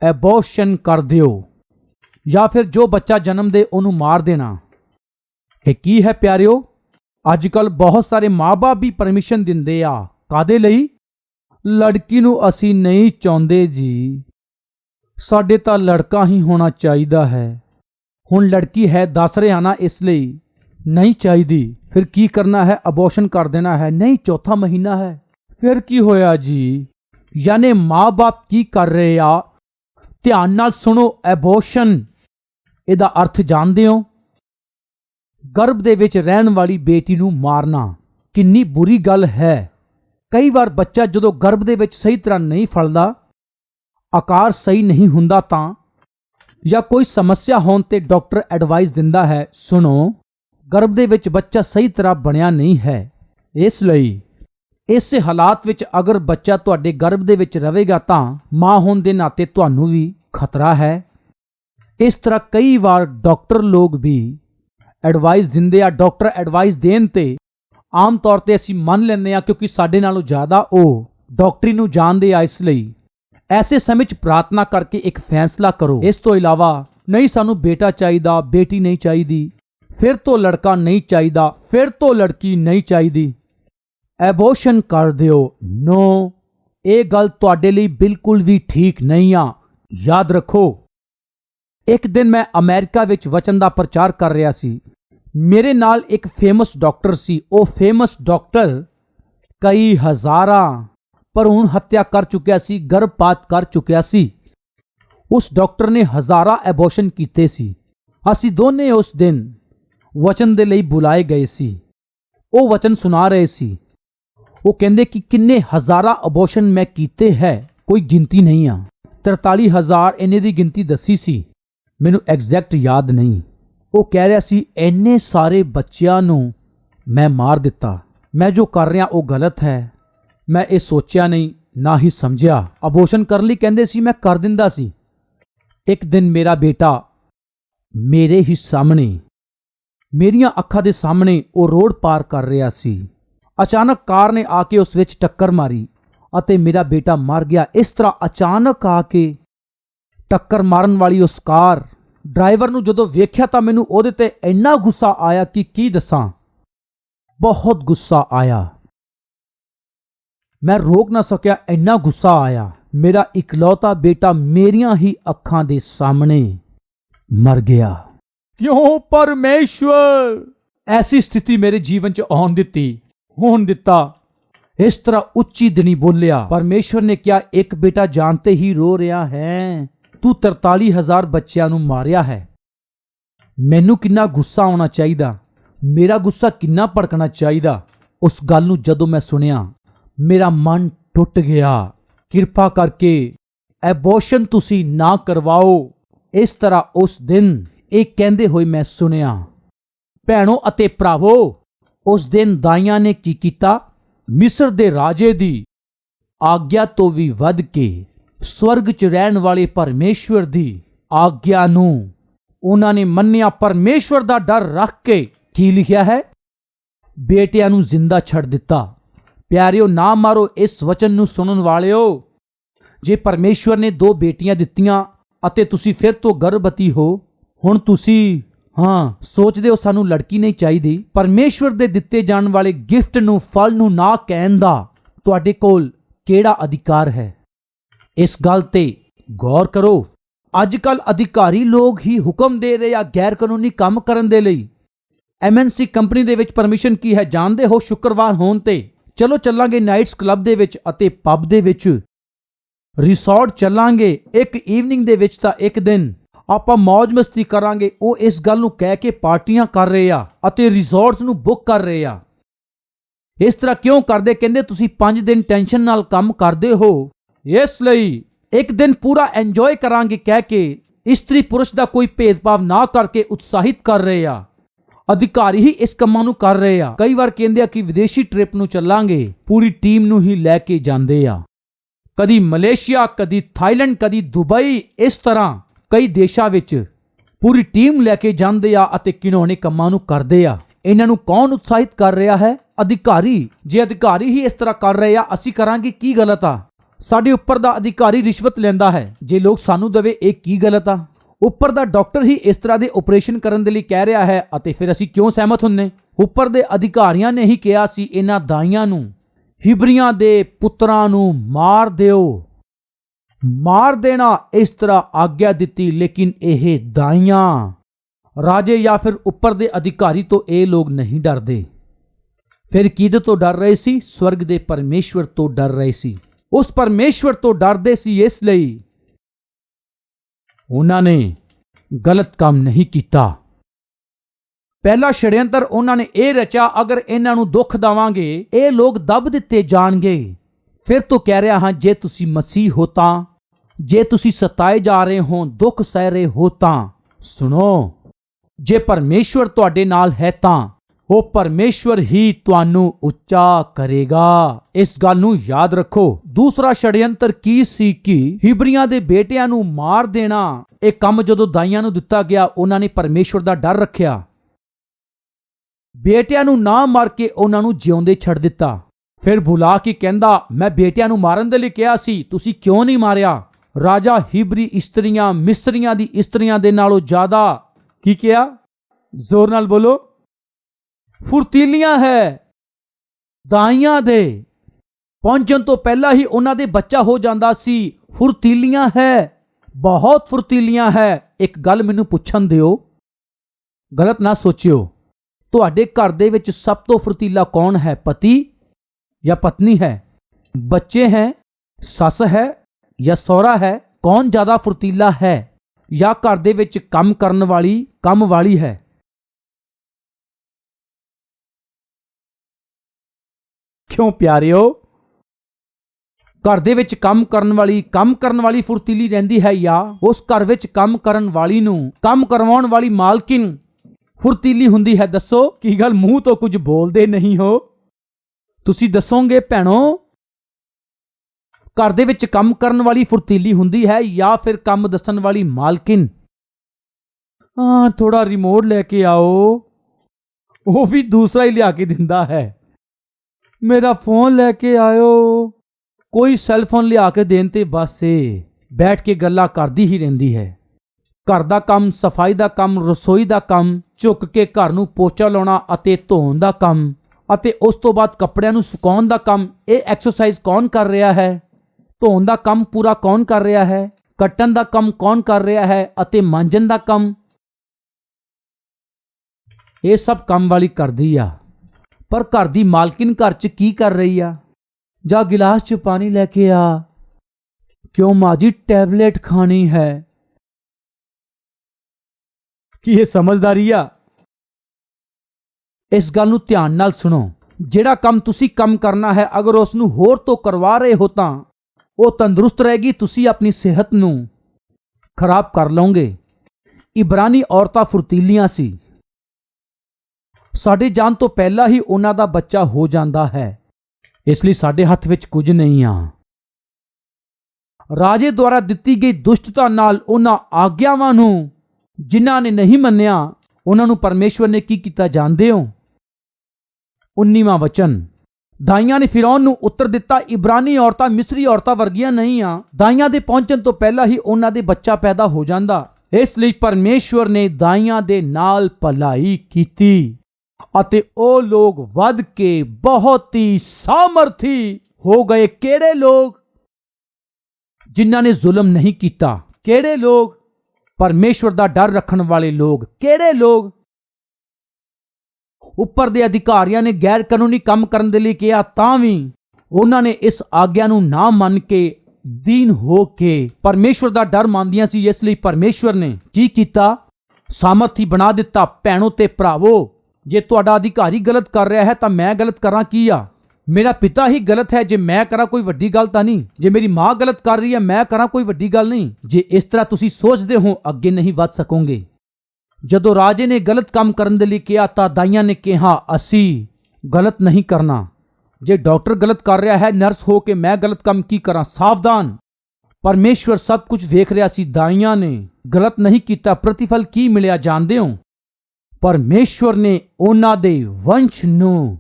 ਐਬੋਸ਼ਨ ਕਰ ਦਿਓ ਜਾਂ ਫਿਰ ਜੋ ਬੱਚਾ ਜਨਮ ਦੇ ਉਹਨੂੰ ਮਾਰ ਦੇਣਾ। ਇਹ ਕੀ ਹੈ ਪਿਆਰਿਓ? ਅੱਜ ਕੱਲ ਬਹੁਤ ਸਾਰੇ ਮਾਪੇ ਵੀ ਪਰਮਿਸ਼ਨ ਦਿੰਦੇ ਆ। ਕਾਦੇ ਲਈ? ਲੜਕੀ ਨੂੰ ਅਸੀਂ ਨਹੀਂ ਚਾਹੁੰਦੇ ਜੀ। ਸਾਡੇ ਤਾਂ ਲੜਕਾ ਹੀ ਹੋਣਾ ਚਾਹੀਦਾ ਹੈ। ਹੁਣ ਲੜਕੀ ਹੈ ਦੱਸ ਰਿਹਾ ਨਾ ਇਸ ਲਈ ਨਹੀਂ ਚਾਹੀਦੀ। ਫਿਰ ਕੀ ਕਰਨਾ ਹੈ? ਅਬੋਰਸ਼ਨ ਕਰ ਦੇਣਾ ਹੈ। ਨਹੀਂ, ਚੌਥਾ ਮਹੀਨਾ ਹੈ। ਫਿਰ ਕੀ ਹੋਇਆ ਜੀ? ਯਾਨੀ ਮਾਪੇ ਕੀ ਕਰ ਰਹੇ ਆ? ਧਿਆਨ ਨਾਲ ਸੁਣੋ ਐਬੋਸ਼ਨ ਇਹਦਾ ਅਰਥ ਜਾਣਦੇ ਹੋ? ਗਰਭ ਦੇ ਵਿੱਚ ਰਹਿਣ ਵਾਲੀ ਬੇਟੀ ਨੂੰ ਮਾਰਨਾ, ਕਿੰਨੀ ਬੁਰੀ ਗੱਲ ਹੈ। ਕਈ ਵਾਰ ਬੱਚਾ ਜਦੋਂ ਗਰਭ ਦੇ ਵਿੱਚ ਸਹੀ ਤਰ੍ਹਾਂ ਨਹੀਂ ਫਲਦਾ ਆਕਾਰ ਸਹੀ ਨਹੀਂ ਹੁੰਦਾ ਤਾਂ, ਜਾਂ ਕੋਈ ਸਮੱਸਿਆ ਹੋਣ ਤੇ ਡਾਕਟਰ ਐਡਵਾਈਸ ਦਿੰਦਾ ਹੈ, ਸੁਣੋ। ਗਰਭ ਦੇ ਵਿੱਚ ਬੱਚਾ ਸਹੀ ਤਰ੍ਹਾਂ ਬਣਿਆ ਨਹੀਂ ਹੈ। ਇਸ ਲਈ ਇਸੇ ਹਾਲਾਤ ਵਿੱਚ ਅਗਰ ਬੱਚਾ ਤੁਹਾਡੇ ਗਰਭ ਦੇ ਵਿੱਚ ਰਹੇਗਾ ਤਾਂ ਮਾਂ ਹੋਣ ਦੇ ਨਾਤੇ ਤੁਹਾਨੂੰ ਵੀ ਖਤਰਾ ਹੈ। ਇਸ ਤਰ੍ਹਾਂ ਕਈ ਵਾਰ ਡਾਕਟਰ ਲੋਕ ਵੀ ਐਡਵਾਈਸ ਦਿੰਦੇ ਆ, ਡਾਕਟਰ ਐਡਵਾਈਸ ਦੇਣ ਤੇ ਆਮ ਤੌਰ ਤੇ ਅਸੀਂ ਮੰਨ ਲੈਂਦੇ ਆ ਕਿਉਂਕਿ ਸਾਡੇ ਨਾਲੋਂ ਜ਼ਿਆਦਾ ਉਹ ਡਾਕਟਰੀ ਨੂੰ ਜਾਣਦੇ ਆ, ਇਸ ਲਈ ਐਸੇ ਸਮੇਂ 'ਚ ਪ੍ਰਾਰਥਨਾ ਕਰਕੇ ਇੱਕ ਫੈਸਲਾ ਕਰੋ। ਇਸ ਤੋਂ ਇਲਾਵਾ ਨਹੀਂ ਸਾਨੂੰ ਬੇਟਾ ਚਾਹੀਦਾ, ਬੇਟੀ ਨਹੀਂ ਚਾਹੀਦੀ। ਫਿਰ ਤੋਂ ਲੜਕਾ ਨਹੀਂ ਚਾਹੀਦਾ, ਫਿਰ ਤੋਂ ਲੜਕੀ ਨਹੀਂ ਚਾਹੀਦੀ। ਐਬੋਸ਼ਨ ਕਰ ਦਿਓ। ਨੋ, ਇਹ ਗੱਲ ਤੁਹਾਡੇ ਲਈ ਬਿਲਕੁਲ ਵੀ ਠੀਕ ਨਹੀਂ ਆ। ਯਾਦ ਰੱਖੋ, ਇੱਕ ਦਿਨ ਮੈਂ ਅਮਰੀਕਾ ਵਿੱਚ ਵਚਨ ਦਾ ਪ੍ਰਚਾਰ ਕਰ ਰਿਹਾ ਸੀ। ਮੇਰੇ ਨਾਲ ਇੱਕ ਫੇਮਸ ਡਾਕਟਰ ਸੀ। ਉਹ ਫੇਮਸ ਡਾਕਟਰ ਕਈ ਹਜ਼ਾਰਾਂ ਭਰੂਣ ਹੱਤਿਆ ਕਰ ਚੁੱਕਿਆ ਸੀ, ਗਰਭਪਾਤ ਕਰ ਚੁੱਕਿਆ ਸੀ। ਉਸ ਡਾਕਟਰ ਨੇ ਹਜ਼ਾਰਾਂ ਐਬੋਸ਼ਨ ਕੀਤੇ ਸੀ। ਅਸੀਂ ਦੋਨੇ ਉਸ ਦਿਨ ਵਚਨ ਦੇ ਲਈ ਬੁਲਾਏ ਗਏ ਸੀ ਉਹ ਵਚਨ ਸੁਣਾ ਰਹੇ ਸੀ ਉਹ ਕਹਿੰਦੇ ਕਿ ਕਿੰਨੇ ਹਜ਼ਾਰਾਂ ਅਬੋਸ਼ਨ ਮੈਂ ਕੀਤੇ ਹੈ ਕੋਈ ਗਿਣਤੀ ਨਹੀਂ ਆ 43000 ਇਹਨੇ ਦੀ ਗਿਣਤੀ ਦੱਸੀ ਸੀ ਮੈਨੂੰ ਐਗਜ਼ੈਕਟ ਯਾਦ ਨਹੀਂ ਉਹ ਕਹਿ ਰਿਹਾ ਸੀ ਇੰਨੇ ਸਾਰੇ ਬੱਚਿਆਂ ਨੂੰ ਮੈਂ ਮਾਰ ਦਿੱਤਾ ਮੈਂ ਜੋ ਕਰ ਰਿਹਾ ਉਹ ਗਲਤ ਹੈ ਮੈਂ ਇਹ ਸੋਚਿਆ ਨਹੀਂ ਨਾ ਹੀ ਸਮਝਿਆ ਅਬੋਰਸ਼ਨ ਕਰਨ ਲਈ ਕਹਿੰਦੇ ਸੀ ਮੈਂ ਕਰ ਦਿੰਦਾ ਸੀ ਇੱਕ ਦਿਨ ਮੇਰਾ ਬੇਟਾ ਮੇਰੇ ਹੀ ਸਾਹਮਣੇ ਮੇਰੀਆਂ ਅੱਖਾਂ ਦੇ ਸਾਹਮਣੇ ਉਹ ਰੋਡ ਪਾਰ ਕਰ ਰਿਹਾ ਸੀ। ਅਚਾਨਕ ਕਾਰ ਨੇ ਆ ਕੇ ਉਸ ਵਿੱਚ ਟੱਕਰ ਮਾਰੀ ਅਤੇ ਮੇਰਾ ਬੇਟਾ ਮਰ ਗਿਆ। ਇਸ ਤਰ੍ਹਾਂ ਅਚਾਨਕ ਆ ਕੇ ਟੱਕਰ ਮਾਰਨ ਵਾਲੀ ਉਸ ਕਾਰ ਡਰਾਈਵਰ ਨੂੰ ਜਦੋਂ ਵੇਖਿਆ ਤਾਂ ਮੈਨੂੰ ਉਹਦੇ ਤੇ ਇੰਨਾ ਗੁੱਸਾ ਆਇਆ ਕਿ ਕੀ ਦੱਸਾਂ? ਬਹੁਤ ਗੁੱਸਾ ਆਇਆ। ਮੈਂ ਰੋਕ ਨਾ ਸਕਿਆ, ਇੰਨਾ ਗੁੱਸਾ ਆਇਆ। ਮੇਰਾ ਇਕਲੌਤਾ ਬੇਟਾ ਮੇਰੀਆਂ ਹੀ ਅੱਖਾਂ ਦੇ ਸਾਹਮਣੇ ਮਰ ਗਿਆ। ਕਿਉਂ ਪਰਮੇਸ਼ਵਰ। ਐਸੀ ਸਥਿਤੀ ਮੇਰੇ ਜੀਵਨ 'ਚ ਆਉਣ ਦਿੱਤੀ, ਹੋਣ ਦਿੱਤਾ। ਇਸ ਤਰ੍ਹਾਂ ਉੱਚੀ ਦਿਨੀ ਬੋਲਿਆ, ਪਰਮੇਸ਼ਵਰ ਨੇ ਕਿਹਾ, ਇੱਕ ਬੇਟਾ ਜਾਣਤੇ ਹੀ ਰੋ ਰਿਹਾ ਹੈ। ਤੂੰ 43000 ਬੱਚਿਆਂ ਨੂੰ ਮਾਰਿਆ ਹੈ। ਮੈਨੂੰ ਕਿੰਨਾ ਗੁੱਸਾ ਆਉਣਾ ਚਾਹੀਦਾ? ਮੇਰਾ ਗੁੱਸਾ ਕਿੰਨਾ ਭੜਕਣਾ ਚਾਹੀਦਾ? ਉਸ ਗੱਲ ਨੂੰ ਜਦੋਂ ਮੈਂ ਸੁਣਿਆ, ਮੇਰਾ ਮਨ ਟੁੱਟ ਗਿਆ। ਕਿਰਪਾ ਕਰਕੇ, ਐਬੋਸ਼ਨ ਤੁਸੀਂ ਨਾ ਕਰਵਾਓ। ਇਸ ਤਰ੍ਹਾਂ ਉਸ ਦਿਨ ਇਹ ਕਹਿੰਦੇ ਹੋਏ ਮੈਂ ਸੁਣਿਆ, ਭੈਣੋ ਅਤੇ ਭਰਾਵੋ, ਉਸ ਦਿਨ ਦਾਈਆਂ ਨੇ ਕੀ ਕੀਤਾ? ਮਿਸਰ ਦੇ ਰਾਜੇ ਦੀ ਆਗਿਆ ਤੋਂ ਵੀ ਵੱਧ ਕੇ ਸਵਰਗ 'ਚ ਰਹਿਣ ਵਾਲੇ ਪਰਮੇਸ਼ਵਰ ਦੀ ਆਗਿਆ ਨੂੰ ਉਹਨਾਂ ਨੇ ਮੰਨਿਆ। ਪਰਮੇਸ਼ਵਰ ਦਾ ਡਰ ਰੱਖ ਕੇ ਕੀ ਲਿਖਿਆ ਹੈ? ਬੇਟਿਆਂ ਨੂੰ ਜ਼ਿੰਦਾ ਛੱਡ ਦਿੱਤਾ। ਪਿਆਰਿਓ, ਨਾ ਮਾਰੋ ਇਸ ਵਚਨ ਨੂੰ ਸੁਣਨ ਵਾਲਿਓ। ਜੇ ਪਰਮੇਸ਼ਵਰ ਨੇ ਦੋ ਬੇਟੀਆਂ ਦਿੱਤੀਆਂ ਅਤੇ ਤੁਸੀਂ ਫਿਰ ਤੋਂ ਗਰਭਵਤੀ ਹੋ ਹੁਣ ਤੁਸੀਂ, ਹਾਂ, ਸੋਚਦੇ ਹੋ ਸਾਨੂੰ ਲੜਕੀ ਨਹੀਂ ਚਾਹੀਦੀ, ਪਰਮੇਸ਼ਵਰ ਦੇ ਦਿੱਤੇ ਜਾਣ ਵਾਲੇ ਗਿਫਟ ਨੂੰ, ਫਲ ਨੂੰ ਨਾ ਕਹਿਣ ਦਾ ਤੁਹਾਡੇ ਕੋਲ ਕਿਹੜਾ ਅਧਿਕਾਰ ਹੈ? ਇਸ ਗੱਲ ਤੇ ਗੌਰ ਕਰੋ। ਅੱਜ ਕੱਲ ਅਧਿਕਾਰੀ ਲੋਕ ਹੀ ਹੁਕਮ ਦੇ ਰਹੇ ਆ ਗੈਰ ਕਾਨੂੰਨੀ ਕੰਮ ਕਰਨ ਦੇ ਲਈ। ਐਮਐਨਸੀ ਕੰਪਨੀ ਦੇ ਵਿੱਚ ਪਰਮਿਸ਼ਨ ਕੀ ਹੈ, ਜਾਣਦੇ ਹੋ ਸ਼ੁੱਕਰਵਾਰ ਹੋਣ ਤੇ। ਚਲੋ ਚੱਲਾਂਗੇ ਨਾਈਟਸ ਕਲੱਬ ਦੇ ਵਿੱਚ ਅਤੇ ਪਬ ਦੇ ਵਿੱਚ। ਰਿਸੋਰਟ ਚੱਲਾਂਗੇ, ਇੱਕ ਈਵਨਿੰਗ ਦੇ ਵਿੱਚ ਤਾਂ ਇੱਕ ਦਿਨ। ਆਪਾਂ ਮौज ਮਸਤੀ ਕਰਾਂਗੇ, ਉਹ ਇਸ ਗੱਲ ਨੂੰ ਕਹਿ ਕੇ ਪਾਰਟੀਆਂ ਕਰ ਰਹੇ ਆ ਅਤੇ ਰਿਜ਼ੋਰਟਸ ਨੂੰ ਬੁੱਕ ਕਰ ਰਹੇ ਆ। ਇਸ ਤਰ੍ਹਾਂ ਕਿਉਂ ਕਰਦੇ? ਕਹਿੰਦੇ ਤੁਸੀਂ 5 ਦਿਨ ਟੈਨਸ਼ਨ ਨਾਲ ਕੰਮ ਕਰਦੇ ਹੋ। ਇਸ ਲਈ ਇੱਕ ਦਿਨ ਪੂਰਾ ਐਂਜੋਏ ਕਰਾਂਗੇ ਕਹਿ ਕੇ ਇਸਤਰੀ ਪੁਰਸ਼ ਦਾ ਕੋਈ ਭੇਦਭਾਵ ਨਾ ਕਰਕੇ ਉਤਸ਼ਾਹਿਤ ਕਰ ਰਹੇ ਆ। ਅਧਿਕਾਰੀ ਹੀ ਇਸ ਕੰਮਾਂ ਨੂੰ ਕਰ ਰਹੇ ਆ। ਕਈ ਵਾਰ ਕਹਿੰਦੇ ਆ ਕਿ ਵਿਦੇਸ਼ੀ ਟ੍ਰਿਪ ਨੂੰ ਚੱਲਾਂਗੇ, ਪੂਰੀ ਟੀਮ ਨੂੰ ਹੀ ਲੈ ਕੇ ਜਾਂਦੇ ਆ। ਕਦੀ ਮਲੇਸ਼ੀਆ, ਕਦੀ ਥਾਈਲੈਂਡ, ਕਦੀ ਦੁਬਈ, ਇਸ ਤਰ੍ਹਾਂ ਕਈ ਦੇਸ਼ਾਂ ਵਿੱਚ ਪੂਰੀ ਟੀਮ ਲੈ ਕੇ ਜਾਂਦੇ ਆ ਅਤੇ ਕਿਨੋਨੇ ਕੰਮਾਂ ਨੂੰ ਕਰਦੇ ਆ। ਇਹਨਾਂ ਨੂੰ ਕੌਣ ਉਤਸ਼ਾਹਿਤ ਕਰ ਰਿਹਾ ਹੈ? ਅਧਿਕਾਰੀ। ਜੇ ਅਧਿਕਾਰੀ ਹੀ ਇਸ ਤਰ੍ਹਾਂ ਕਰ ਰਹੇ ਆ, ਅਸੀਂ ਕਰਾਂਗੇ ਕੀ ਗਲਤ ਆ? ਸਾਡੇ ਉੱਪਰ ਦਾ ਅਧਿਕਾਰੀ ਰਿਸ਼ਵਤ ਲੈਂਦਾ ਹੈ। ਜੇ ਲੋਕ ਸਾਨੂੰ ਦਵੇ, ਇਹ ਕੀ ਗਲਤ ਆ? ਉੱਪਰ ਦਾ ਡਾਕਟਰ ਹੀ ਇਸ ਤਰ੍ਹਾਂ ਦੇ ਆਪਰੇਸ਼ਨ ਕਰਨ ਦੇ ਲਈ ਕਹਿ ਰਿਹਾ ਹੈ ਅਤੇ ਫਿਰ ਅਸੀਂ ਕਿਉਂ ਸਹਿਮਤ ਹੁੰਨੇ? ਉੱਪਰ ਦੇ ਅਧਿਕਾਰੀਆਂ ਨੇ ਹੀ ਕਿਹਾ ਸੀ, ਇਹਨਾਂ ਦਾਈਆਂ ਨੂੰ, ਹਿਬਰੀਆਂ ਦੇ ਪੁੱਤਰਾਂ ਨੂੰ ਮਾਰ ਦਿਓ। ਮਾਰ ਦੇਣਾ, ਇਸ ਤਰ੍ਹਾਂ ਆਗਿਆ ਦਿੱਤੀ, ਲੇਕਿਨ ਇਹ ਦਾਈਆਂ। ਰਾਜੇ ਜਾਂ ਫਿਰ ਉੱਪਰ ਦੇ ਅਧਿਕਾਰੀ ਤੋਂ ਇਹ ਲੋਕ ਨਹੀਂ ਡਰਦੇ। ਫਿਰ ਕਿਹਦੇ ਤੋਂ ਡਰ ਰਹੇ ਸੀ? ਸਵਰਗ ਦੇ ਪਰਮੇਸ਼ਵਰ ਤੋਂ ਡਰ ਰਹੇ ਸੀ। ਉਸ ਪਰਮੇਸ਼ਵਰ ਤੋਂ ਡਰਦੇ ਸੀ ਇਸ ਲਈ ਉਹਨਾਂ ਨੇ ਗਲਤ ਕੰਮ ਨਹੀਂ ਕੀਤਾ। ਪਹਿਲਾ ਛੜਯੰਤਰ ਉਹਨਾਂ ਨੇ ਇਹ ਰਚਿਆ, ਅਗਰ ਇਹਨਾਂ ਨੂੰ ਦੁੱਖ ਦਵਾਂਗੇ, ਇਹ ਲੋਕ ਦਬ ਦਿੱਤੇ ਜਾਣਗੇ। ਫਿਰ ਤੋਂ ਕਹਿ ਰਿਹਾ ਹਾਂ, ਜੇ ਤੁਸੀਂ ਮਸੀਹ ਹੋ ਤਾਂ ਜੇ ਤੁਸੀਂ ਸਤਾਏ ਜਾ ਰਹੇ ਹੋ, ਦੁੱਖ ਸਹਿ ਰਹੇ ਹੋ ਤਾਂ ਸੁਣੋ। ਜੇ ਪਰਮੇਸ਼ਵਰ ਤੁਹਾਡੇ ਨਾਲ ਹੈ ਤਾਂ ਉਹ ਪਰਮੇਸ਼ਵਰ ਹੀ ਤੁਹਾਨੂੰ ਉੱਚਾ ਕਰੇਗਾ। ਇਸ ਗੱਲ ਨੂੰ ਯਾਦ ਰੱਖੋ। ਦੂਸਰਾ ਛੜਯੰਤਰ ਕੀ ਸੀ ਕਿ ਹਿਬਰੀਆਂ ਦੇ ਬੇਟਿਆਂ ਨੂੰ ਮਾਰ ਦੇਣਾ, ਇਹ ਕੰਮ ਜਦੋਂ ਦਾਈਆਂ ਨੂੰ ਦਿੱਤਾ ਗਿਆ, ਉਹਨਾਂ ਨੇ ਪਰਮੇਸ਼ਵਰ ਦਾ ਡਰ ਰੱਖਿਆ। ਬੇਟਿਆਂ ਨੂੰ ਨਾ ਮਾਰ ਕੇ ਉਹਨਾਂ ਨੂੰ ਜਿਉਂਦੇ ਛੱਡ ਦਿੱਤਾ। ਫਿਰ ਭੁਲਾ ਕੇ ਕਹਿੰਦਾ, ਮੈਂ ਬੇਟਿਆਂ ਨੂੰ ਮਾਰਨ ਦੇ ਲਈ ਕਿਹਾ ਸੀ, ਤੁਸੀਂ ਕਿਉਂ ਨਹੀਂ ਮਾਰਿਆ? ਰਾਜਾ ਹਿਬਰੀ ਇਸਤਰੀਆਂ ਮਿਸਰੀਆਂ ਦੀ ਇਸਤਰੀਆਂ ਦੇ ਨਾਲੋਂ ਜ਼ਿਆਦਾ ਕੀ ਕਿਹਾ? ਜ਼ੋਰ ਨਾਲ ਬੋਲੋ। ਫੁਰਤੀਲੀਆਂ ਹੈ ਦਾਈਆਂ ਦੇ। ਪਹੁੰਚਣ ਤੋਂ ਪਹਿਲਾਂ ਹੀ ਉਹਨਾਂ ਦੇ ਬੱਚਾ ਹੋ ਜਾਂਦਾ ਸੀ। ਫੁਰਤੀਲੀਆਂ ਹੈ, ਬਹੁਤ ਫੁਰਤੀਲੀਆਂ ਹੈ। ਇੱਕ ਗੱਲ ਮੈਨੂੰ ਪੁੱਛਣ ਦਿਓ। ਗਲਤ ਨਾ ਸੋਚਿਓ। ਤੁਹਾਡੇ ਘਰ ਦੇ ਵਿੱਚ ਸਭ ਤੋਂ ਫੁਰਤੀਲਾ ਕੌਣ ਹੈ? ਪਤੀ ਜਾਂ ਪਤਨੀ ਹੈ? ਬੱਚੇ ਹੈ? ਸੱਸ ਹੈ? ਜਾਂ ਸਹੁਰਾ ਹੈ, ਕੌਣ ਜ਼ਿਆਦਾ ਫੁਰਤੀਲਾ ਹੈ ਜਾਂ ਘਰ ਦੇ ਵਿੱਚ ਕੰਮ ਕਰਨ ਵਾਲੀ, ਕੰਮ ਵਾਲੀ ਹੈ? ਕਿਉਂ ਪਿਆਰਿਓ? ਘਰ ਦੇ ਵਿੱਚ ਕੰਮ ਕਰਨ ਵਾਲੀ, ਕੰਮ ਕਰਨ ਵਾਲੀ ਫੁਰਤੀਲੀ ਰਹਿੰਦੀ ਹੈ ਜਾਂ ਉਸ ਘਰ ਵਿੱਚ ਕੰਮ ਕਰਨ ਵਾਲੀ ਨੂੰ, ਕੰਮ ਕਰਵਾਉਣ ਵਾਲੀ ਮਾਲਕਿਨ ਫੁਰਤੀਲੀ ਹੁੰਦੀ ਹੈ? ਦੱਸੋ, ਕੀ ਗੱਲ ਮੂੰਹ ਤੋਂ ਕੁਝ ਬੋਲਦੇ ਨਹੀਂ ਹੋ? ਤੁਸੀਂ ਦੱਸੋਗੇ ਭੈਣੋ ਘਰ ਦੇ ਵਿੱਚ ਕੰਮ ਕਰਨ ਵਾਲੀ ਫੁਰਤੀਲੀ ਹੁੰਦੀ ਹੈ ਜਾਂ ਫਿਰ ਕੰਮ ਦੱਸਣ ਵਾਲੀ ਮਾਲਕਿਨ? ਹਾਂ ਥੋੜਾ ਰਿਮੋਟ ਲੈ ਕੇ ਆਓ। ਉਹ ਵੀ ਦੂਸਰਾ ਹੀ ਲਿਆ ਕੇ ਦਿੰਦਾ ਹੈ। ਮੇਰਾ ਫੋਨ ਲੈ ਕੇ ਆਇਓ। ਕੋਈ ਸੈੱਲ ਫੋਨ ਲਿਆ ਕੇ ਦੇਣ ਤੇ ਬਸ ਏ ਬੈਠ ਕੇ ਗੱਲਾਂ ਕਰਦੀ ਹੀ ਰਹਿੰਦੀ ਹੈ। ਘਰ ਦਾ ਕੰਮ, ਸਫ਼ਾਈ ਦਾ ਕੰਮ, ਰਸੋਈ ਦਾ ਕੰਮ, ਝੁੱਕ ਕੇ ਘਰ ਨੂੰ ਪੋਚਾ ਲਾਉਣਾ ਅਤੇ ਧੋਣ ਦਾ ਕੰਮ ਅਤੇ ਉਸ ਤੋਂ ਬਾਅਦ ਕੱਪੜਿਆਂ ਨੂੰ ਸੁਕਾਉਣ ਦਾ ਕੰਮ, ਇਹ ਐਕਸਰਸਾਈਜ਼ ਕੌਣ ਕਰ ਰਿਹਾ ਹੈ? ਧੋਣ ਦਾ ਕੰਮ ਪੂਰਾ ਕੌਣ ਕਰ ਰਿਹਾ ਹੈ? ਕੱਟਣ ਦਾ ਕੰਮ ਕੌਣ ਕਰ ਰਿਹਾ ਹੈ ਅਤੇ ਮਾਂਜਣ ਦਾ ਕੰਮ? ਇਹ ਸਭ ਕੰਮ ਵਾਲੀ ਕਰਦੀ ਆ। ਪਰ ਘਰ ਦੀ ਮਾਲਕਿਨ ਘਰ 'ਚ ਕੀ ਕਰ ਰਹੀ ਆ? ਜਾ ਗਿਲਾਸ 'ਚ ਪਾਣੀ ਲੈ ਕੇ ਆ। ਕਿਉਂ ਮਾਜੀ ਟੈਬਲੇਟ ਖਾਣੀ ਹੈ? ਕੀ ਇਹ ਸਮਝਦਾਰੀ ਆ? ਇਸ ਗੱਲ ਨੂੰ ਧਿਆਨ ਨਾਲ ਸੁਣੋ। ਜਿਹੜਾ ਕੰਮ ਤੁਸੀਂ ਕੰਮ ਕਰਨਾ ਹੈ, ਅਗਰ ਉਸ ਨੂੰ ਹੋਰ ਤੋਂ ਕਰਵਾ ਰਹੇ ਹੋ ਤਾਂ ਉਹ ਤੰਦਰੁਸਤ ਰਹੇਗੀ, ਤੁਸੀਂ ਆਪਣੀ ਸਿਹਤ ਨੂੰ ਖਰਾਬ ਕਰ ਲਓਗੇ। ਇਬਰਾਨੀ ਔਰਤਾਂ ਫੁਰਤੀਲੀਆਂ ਸੀ। ਸਾਡੇ ਜਾਣ ਤੋਂ ਪਹਿਲਾਂ ਹੀ ਉਹਨਾਂ ਦਾ ਬੱਚਾ ਹੋ ਜਾਂਦਾ ਹੈ। ਇਸ ਲਈ ਸਾਡੇ ਹੱਥ ਵਿੱਚ ਕੁਝ ਨਹੀਂ ਆ। ਰਾਜੇ ਦੁਆਰਾ ਦਿੱਤੀ ਗਈ ਦੁਸ਼ਟਤਾ ਨਾਲ ਉਹਨਾਂ ਆਗਿਆਵਾਂ ਨੂੰ ਜਿਨ੍ਹਾਂ ਨੇ ਨਹੀਂ ਮੰਨਿਆ, ਉਹਨਾਂ ਨੂੰ ਪਰਮੇਸ਼ਵਰ ਨੇ ਕੀ ਕੀਤਾ ਜਾਣਦੇ ਹੋ? 19ਵਾਂ ਵਚਨ। ਦਾਈਆਂ ਨੇ ਫਿਰੌਨ ਨੂੰ ਉੱਤਰ ਦਿੱਤਾ, ਇਬਰਾਨੀ ਔਰਤਾਂ ਮਿਸਰੀ ਔਰਤਾਂ ਵਰਗੀਆਂ ਨਹੀਂ ਆ। ਦਾਈਆਂ ਦੇ ਪਹੁੰਚਣ ਤੋਂ ਪਹਿਲਾਂ ਹੀ ਉਹਨਾਂ ਦੇ ਬੱਚਾ ਪੈਦਾ ਹੋ ਜਾਂਦਾ। ਇਸ ਲਈ ਪਰਮੇਸ਼ਵਰ ਨੇ ਦਾਈਆਂ ਦੇ ਨਾਲ ਭਲਾਈ ਕੀਤੀ ਅਤੇ ਉਹ ਲੋਕ ਵੱਧ ਕੇ ਬਹੁਤ ਹੀ ਸਾਮਰਥੀ ਹੋ ਗਏ। ਕਿਹੜੇ ਲੋਕ ਜਿਨ੍ਹਾਂ ਨੇ ਜ਼ੁਲਮ ਨਹੀਂ ਕੀਤਾ? ਕਿਹੜੇ ਲੋਕ? ਪਰਮੇਸ਼ਵਰ ਦਾ ਡਰ ਰੱਖਣ ਵਾਲੇ ਲੋਕ। ਕਿਹੜੇ ਲੋਕ? ਉੱਪਰ ਦੇ ਅਧਿਕਾਰੀਆਂ ਨੇ ਗੈਰ ਕਾਨੂੰਨੀ ਕੰਮ ਕਰਨ ਦੇ ਲਈ ਕਿਹਾ, ਤਾਂ ਵੀ ਉਹਨਾਂ ਨੇ ਇਸ ਆਗਿਆ ਨੂੰ ਨਾ ਮੰਨ ਕੇ ਦੀਨ ਹੋ ਕੇ ਪਰਮੇਸ਼ਵਰ ਦਾ ਡਰ ਮੰਨਦੀਆਂ ਸੀ। ਇਸ ਲਈ ਪਰਮੇਸ਼ਵਰ ਨੇ ਕੀ ਕੀਤਾ? ਸਾਮਰਥੀ ਬਣਾ ਦਿੱਤਾ, ਭੈਣੋ ਤੇ ਭਰਾਵੋ, ਜੇ ਤੁਹਾਡਾ ਅਧਿਕਾਰੀ ਗਲਤ ਕਰ ਰਿਹਾ ਹੈ ਤਾਂ ਮੈਂ ਗਲਤ ਕਰਾਂ ਕੀ ਆ? ਮੇਰਾ ਪਿਤਾ ਹੀ ਗਲਤ ਹੈ, ਜੇ ਮੈਂ ਕਰਾਂ ਕੋਈ ਵੱਡੀ ਗੱਲ ਤਾਂ ਨਹੀਂ। ਜੇ ਮੇਰੀ ਮਾਂ ਗਲਤ ਕਰ ਰਹੀ ਹੈ, ਮੈਂ ਕਰਾਂ ਕੋਈ ਵੱਡੀ ਗੱਲ ਨਹੀਂ। ਜੇ ਇਸ ਤਰ੍ਹਾਂ ਤੁਸੀਂ ਸੋਚਦੇ ਹੋ, ਅੱਗੇ ਨਹੀਂ ਵੱਧ ਸਕੋਗੇ। ਜਦੋਂ ਰਾਜੇ ਨੇ ਗਲਤ ਕੰਮ ਕਰਨ ਦੇ ਲਈ ਕਿਹਾ ਤਾਂ ਦਾਈਆਂ ਨੇ ਕਿਹਾ, ਅਸੀਂ ਗਲਤ ਨਹੀਂ ਕਰਨਾ। ਜੇ ਡਾਕਟਰ ਗਲਤ ਕਰ ਰਿਹਾ ਹੈ, ਨਰਸ ਹੋ ਕੇ ਮੈਂ ਗਲਤ ਕੰਮ ਕੀ ਕਰਾਂ? ਸਾਵਧਾਨ! ਪਰਮੇਸ਼ਵਰ ਸਭ ਕੁਝ ਵੇਖ ਰਿਹਾ ਸੀ। ਦਾਈਆਂ ਨੇ ਗਲਤ ਨਹੀਂ ਕੀਤਾ। ਪ੍ਰਤੀਫਲ ਕੀ ਮਿਲਿਆ ਜਾਣਦੇ ਹੋ? ਪਰਮੇਸ਼ਵਰ ਨੇ ਉਹਨਾਂ ਦੇ ਵੰਸ਼ ਨੂੰ,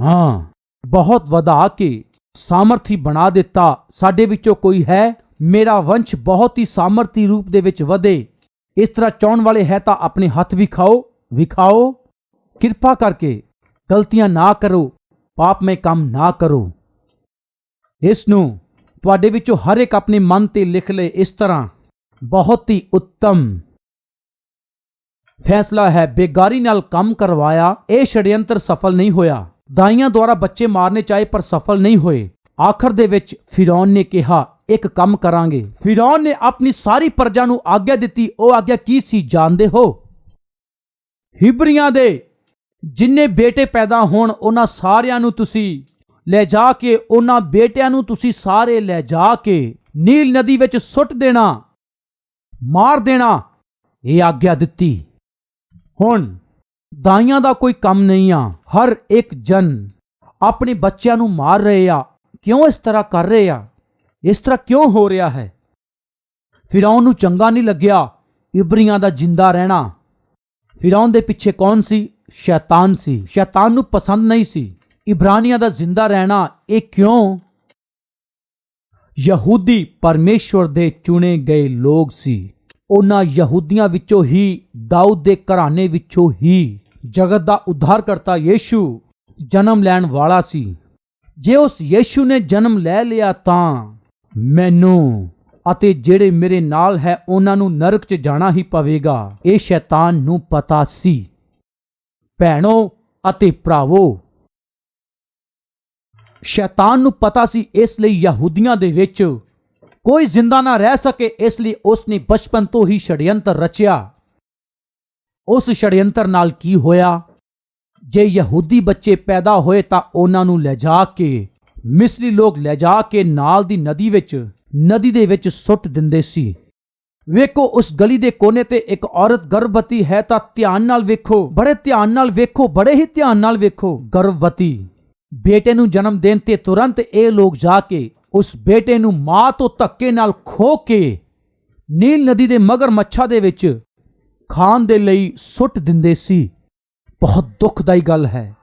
ਹਾਂ, ਬਹੁਤ ਵਧਾ ਕੇ ਸਾਮਰਥੀ ਬਣਾ ਦਿੱਤਾ। ਸਾਡੇ ਵਿੱਚੋਂ ਕੋਈ ਹੈ? ਮੇਰਾ ਵੰਸ਼ ਬਹੁਤ ਹੀ ਸਾਮਰਥੀ ਰੂਪ ਦੇ ਵਿੱਚ ਵਧੇ। ਇਸ ਤਰ੍ਹਾਂ ਚਾਹਣ ਵਾਲੇ ਹੈ ਤਾਂ ਆਪਣੇ ਹੱਥ ਵਿਖਾਓ ਵਿਖਾਓ ਕਿਰਪਾ ਕਰਕੇ ਗਲਤੀਆਂ ਨਾ ਕਰੋ ਪਾਪਮय ਕੰਮ ਨਾ ਕਰੋ। ਇਸ ਨੂੰ ਤੁਹਾਡੇ ਵਿੱਚੋਂ ਹਰ ਇੱਕ ਆਪਣੇ ਮਨ ਤੇ ਲਿਖ ਲੈ ਇਸ ਤਰ੍ਹਾਂ, ਬਹੁਤ ਹੀ ਉੱਤਮ ਫੈਸਲਾ ਹੈ। ਬੇਗਾਰੀ ਨਾਲ ਕੰਮ ਕਰਵਾਇਆ, ਇਹ ਛੜਯੰਤਰ ਸਫਲ ਨਹੀਂ ਹੋਇਆ। ਦਾਈਆਂ ਦੁਆਰਾ ਬੱਚੇ ਮਾਰਨੇ ਚਾਹੇ ਪਰ ਸਫਲ ਨਹੀਂ ਹੋਏ। ਆਖਰ ਦੇ ਵਿੱਚ ਫਿਰੌਨ ਨੇ ਕਿਹਾ ਇੱਕ ਕੰਮ ਕਰਾਂਗੇ। ਫਿਰੌਨ ਨੇ ਆਪਣੀ ਸਾਰੀ ਪ੍ਰਜਾ ਨੂੰ ਆਗਿਆ ਦਿੱਤੀ। ਉਹ ਆਗਿਆ ਕੀ ਸੀ ਜਾਣਦੇ ਹੋ? ਹਿਬਰੀਆਂ ਦੇ ਜਿੰਨੇ ਬੇਟੇ ਪੈਦਾ ਹੋਣ, ਉਹਨਾਂ ਸਾਰਿਆਂ ਨੂੰ ਤੁਸੀਂ ਲੈ ਜਾ ਕੇ, ਉਹਨਾਂ ਬੇਟਿਆਂ ਨੂੰ ਤੁਸੀਂ ਸਾਰੇ ਲੈ ਜਾ ਕੇ ਨੀਲ ਨਦੀ ਵਿੱਚ ਸੁੱਟ ਦੇਣਾ, ਮਾਰ ਦੇਣਾ, ਇਹ ਆਗਿਆ ਦਿੱਤੀ। ਹੁਣ ਦਾਈਆਂ ਦਾ ਕੋਈ ਕੰਮ ਨਹੀਂ ਆ। ਹਰ ਇੱਕ ਜਨ ਆਪਣੇ ਬੱਚਿਆਂ ਨੂੰ ਮਾਰ ਰਹੇ ਆ। ਕਿਉਂ ਇਸ ਤਰ੍ਹਾਂ ਕਰ ਰਹੇ ਆ? ਇਸ ਤਰ੍ਹਾਂ ਕਿਉਂ ਹੋ ਰਿਹਾ ਹੈ? ਫਿਰੌਨ ਨੂੰ ਚੰਗਾ ਨਹੀਂ ਲੱਗਿਆ, ਇਬਰੀਆਂ ਦਾ ਜਿੰਦਾ ਰਹਿਣਾ। ਫਿਰੌਨ ਦੇ ਪਿੱਛੇ ਕੌਣ ਸੀ? ਸ਼ੈਤਾਨ ਸੀ। ਸ਼ੈਤਾਨ ਨੂੰ ਪਸੰਦ ਨਹੀਂ ਸੀ। ਇਬਰਾਨੀਆਂ ਦਾ ਜ਼ਿੰਦਾ ਰਹਿਣਾ ਇਹ ਕਿਉਂ? ਯਹੂਦੀ ਪਰਮੇਸ਼ਵਰ ਦੇ ਚੁਣੇ ਗਏ ਲੋਕ ਸੀ। ਉਹਨਾਂ ਯਹੂਦੀਆਂ ਵਿੱਚੋਂ ਹੀ, ਦਾਊਦ ਦੇ ਘਰਾਣੇ ਵਿੱਚੋਂ ਹੀ ਜਗਤ ਦਾ ਉଦ୍ਧਾਰਕਰਤਾ ਯੀਸ਼ੂ ਜਨਮ ਲੈਣ ਵਾਲਾ ਸੀ। ਜੇ ਉਸ ਯੀਸ਼ੂ ਨੇ ਜਨਮ ਲੈ ਲਿਆ ਤਾਂ ਮੈਨੂੰ ਅਤੇ ਜਿਹੜੇ ਮੇਰੇ ਨਾਲ ਹੈ, ਉਹਨਾਂ ਨੂੰ ਨਰਕ 'ਚ ਜਾਣਾ ਹੀ ਪਵੇਗਾ। ਇਹ ਸ਼ੈਤਾਨ ਨੂੰ ਪਤਾ ਸੀ। ਭੈਣੋ ਅਤੇ ਭਰਾਵੋ, ਸ਼ੈਤਾਨ ਨੂੰ ਪਤਾ ਸੀ ਇਸ ਲਈ ਯਹੂਦੀਆਂ ਦੇ ਵਿੱਚ ਕੋਈ ਜ਼ਿੰਦਾ ਨਾ ਰਹਿ ਸਕੇ, ਇਸ ਲਈ ਉਸ ਨੇ ਬਚਪਨ ਤੋਂ ਹੀ ਛੜਯੰਤਰ ਰਚਿਆ। ਉਸ ਛੜਯੰਤਰ ਨਾਲ ਕੀ ਹੋਇਆ? ਜੇ ਯਹੂਦੀ ਬੱਚੇ ਪੈਦਾ ਹੋਏ ਤਾਂ ਉਹਨਾਂ ਨੂੰ ਲੈ ਜਾ ਕੇ ਮਿਸਰੀ ਲੋਕ ਲੈ ਜਾ ਕੇ ਨਾਲ ਦੀ ਨਦੀ ਵਿੱਚ, ਨਦੀ ਦੇ ਵਿੱਚ ਸੁੱਟ ਦਿੰਦੇ ਸੀ। ਵੇਖੋ, ਉਸ ਗਲੀ ਦੇ ਕੋਨੇ ਤੇ ਇੱਕ ਔਰਤ ਗਰਭਵਤੀ ਹੈ ਤਾਂ ਧਿਆਨ ਨਾਲ ਵੇਖੋ, ਬੜੇ ਧਿਆਨ ਨਾਲ ਵੇਖੋ, ਬੜੇ ਹੀ ਧਿਆਨ ਨਾਲ ਵੇਖੋ। ਗਰਭਵਤੀ, ਬੇਟੇ ਨੂੰ ਜਨਮ ਦੇਣ ਤੇ ਤੁਰੰਤ ਇਹ ਲੋਕ ਜਾ ਕੇ ਉਸ ਬੇਟੇ ਨੂੰ ਮਾਂ ਤੋਂ ਧੱਕੇ ਨਾਲ ਖੋ ਕੇ ਨੀਲ ਨਦੀ ਦੇ ਮਗਰ ਮੱਛਾ ਦੇ ਵਿੱਚ ਖਾਣ ਦੇ ਲਈ ਸੁੱਟ ਦਿੰਦੇ ਸੀ। ਬਹੁਤ ਦੁਖਦਾਈ ਗੱਲ ਹੈ।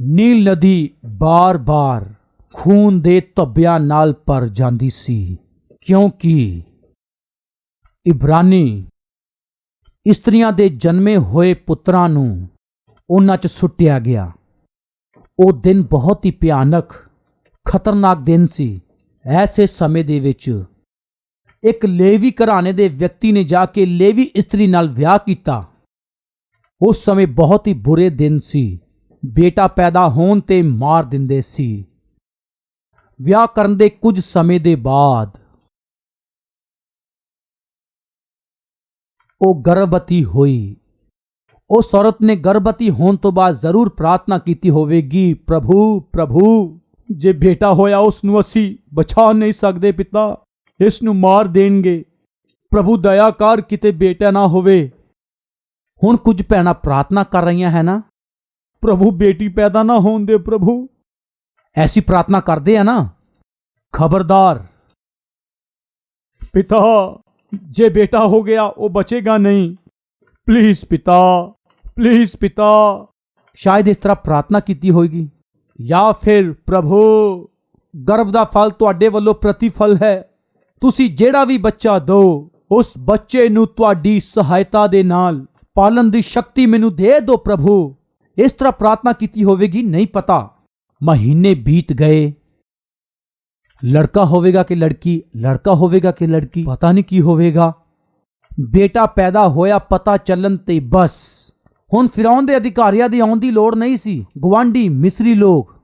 ਨੀਲ ਨਦੀ ਬਾਰ-ਬਾਰ ਖੂਨ ਦੇ ਧੱਬਿਆਂ ਨਾਲ ਭਰ ਜਾਂਦੀ ਸੀ, ਕਿਉਂਕਿ ਇਬਰਾਨੀ ਇਸਤਰੀਆਂ ਦੇ ਜਨਮੇ ਹੋਏ ਪੁੱਤਰਾਂ ਨੂੰ ਉਹਨਾਂ 'ਚ ਸੁੱਟਿਆ ਗਿਆ। ਉਹ ਦਿਨ ਬਹੁਤ ਹੀ ਭਿਆਨਕ, ਖਤਰਨਾਕ ਦਿਨ ਸੀ। ਐਸੇ ਸਮੇਂ ਦੇ ਵਿੱਚ ਇੱਕ ਲੇਵੀ ਘਰਾਣੇ ਦੇ ਵਿਅਕਤੀ ਨੇ ਜਾ ਕੇ ਲੇਵੀ ਇਸਤਰੀ ਨਾਲ ਵਿਆਹ ਕੀਤਾ। ਉਸ ਸਮੇਂ ਬਹੁਤ ਹੀ ਬੁਰੇ ਦਿਨ ਸੀ। ਬੇਟਾ ਪੈਦਾ ਹੋਣ ਤੇ ਮਾਰ ਦਿੰਦੇ ਸੀ। ਵਿਆਹ ਕਰਨ ਦੇ ਕੁਝ ਸਮੇਂ ਦੇ ਬਾਅਦ ਉਹ ਗਰਭਵਤੀ ਹੋਈ। ਉਸ ਔਰਤ ਨੇ ਗਰਭਵਤੀ ਹੋਣ ਤੋਂ ਬਾਅਦ ਜ਼ਰੂਰ ਪ੍ਰਾਰਥਨਾ ਕੀਤੀ ਹੋਵੇਗੀ, ਪ੍ਰਭੂ ਪ੍ਰਭੂ, ਜੇ ਬੇਟਾ ਹੋਇਆ ਉਸ ਨੂੰ ਅਸੀਂ ਬਚਾ ਨਹੀਂ ਸਕਦੇ ਪਿਤਾ ਇਸ ਨੂੰ ਮਾਰ ਦੇਣਗੇ। ਪ੍ਰਭੂ, ਦਇਆ ਕਰ, ਕਿਤੇ ਬੇਟਾ ਨਾ ਹੋਵੇ। ਹੁਣ ਕੁਝ ਭੈਣਾਂ ਪ੍ਰਾਰਥਨਾ ਕਰ ਰਹੀਆਂ ਹੈ ਨਾ। ਪ੍ਰਭੂ, ਬੇਟੀ ਪੈਦਾ ਨਾ ਹੋਣ ਦੇ ਪ੍ਰਭੂ ਐਸੀ ਪ੍ਰਾਰਥਨਾ ਕਰਦੇ ਆ ਨਾ? ਖਬਰਦਾਰ। ਪਿਤਾ ਜੇ ਬੇਟਾ ਹੋ ਗਿਆ ਉਹ ਬਚੇਗਾ ਨਹੀਂ। ਪਲੀਜ਼ ਪਿਤਾ ਪਲੀਜ਼ ਪਿਤਾ। ਸ਼ਾਇਦ ਇਸ ਤਰ੍ਹਾਂ ਪ੍ਰਾਰਥਨਾ ਕੀਤੀ ਹੋਏਗੀ। ਜਾਂ ਫਿਰ ਪ੍ਰਭੂ ਗਰਭ ਦਾ ਫਲ ਤੁਹਾਡੇ ਵੱਲੋਂ ਪ੍ਰਤੀਫਲ ਹੈ। ਤੁਸੀਂ ਜਿਹੜਾ ਵੀ ਬੱਚਾ ਦਿਓ ਉਸ ਬੱਚੇ ਨੂੰ ਤੁਹਾਡੀ ਸਹਾਇਤਾ ਦੇ ਨਾਲ ਪਾਲਣ ਦੀ ਸ਼ਕਤੀ ਮੈਨੂੰ ਦੇ ਦਿਓ ਪ੍ਰਭੂ। ਇਸ ਤਰ੍ਹਾਂ ਪ੍ਰਾਰਥਨਾ ਕੀਤੀ ਹੋਵੇਗੀ ਨਹੀਂ ਪਤਾ। ਮਹੀਨੇ ਬੀਤ ਗਏ। ਲੜਕਾ ਹੋਵੇਗਾ ਕਿ ਲੜਕੀ? ਲੜਕਾ ਹੋਵੇਗਾ ਕਿ ਲੜਕੀ? ਪਤਾ ਨਹੀਂ ਕੀ ਹੋਵੇਗਾ। ਬੇਟਾ ਪੈਦਾ ਹੋਇਆ, ਪਤਾ ਚੱਲਣ ਤੇ ਬਸ। ਹੁਣ ਫਿਰੌਨ ਦੇ ਅਧਿਕਾਰੀਆਂ ਦੀ ਆਉਣ ਦੀ ਲੋੜ ਨਹੀਂ ਸੀ। ਗਵਾਂਢੀ ਮਿਸਰੀ ਲੋਕ,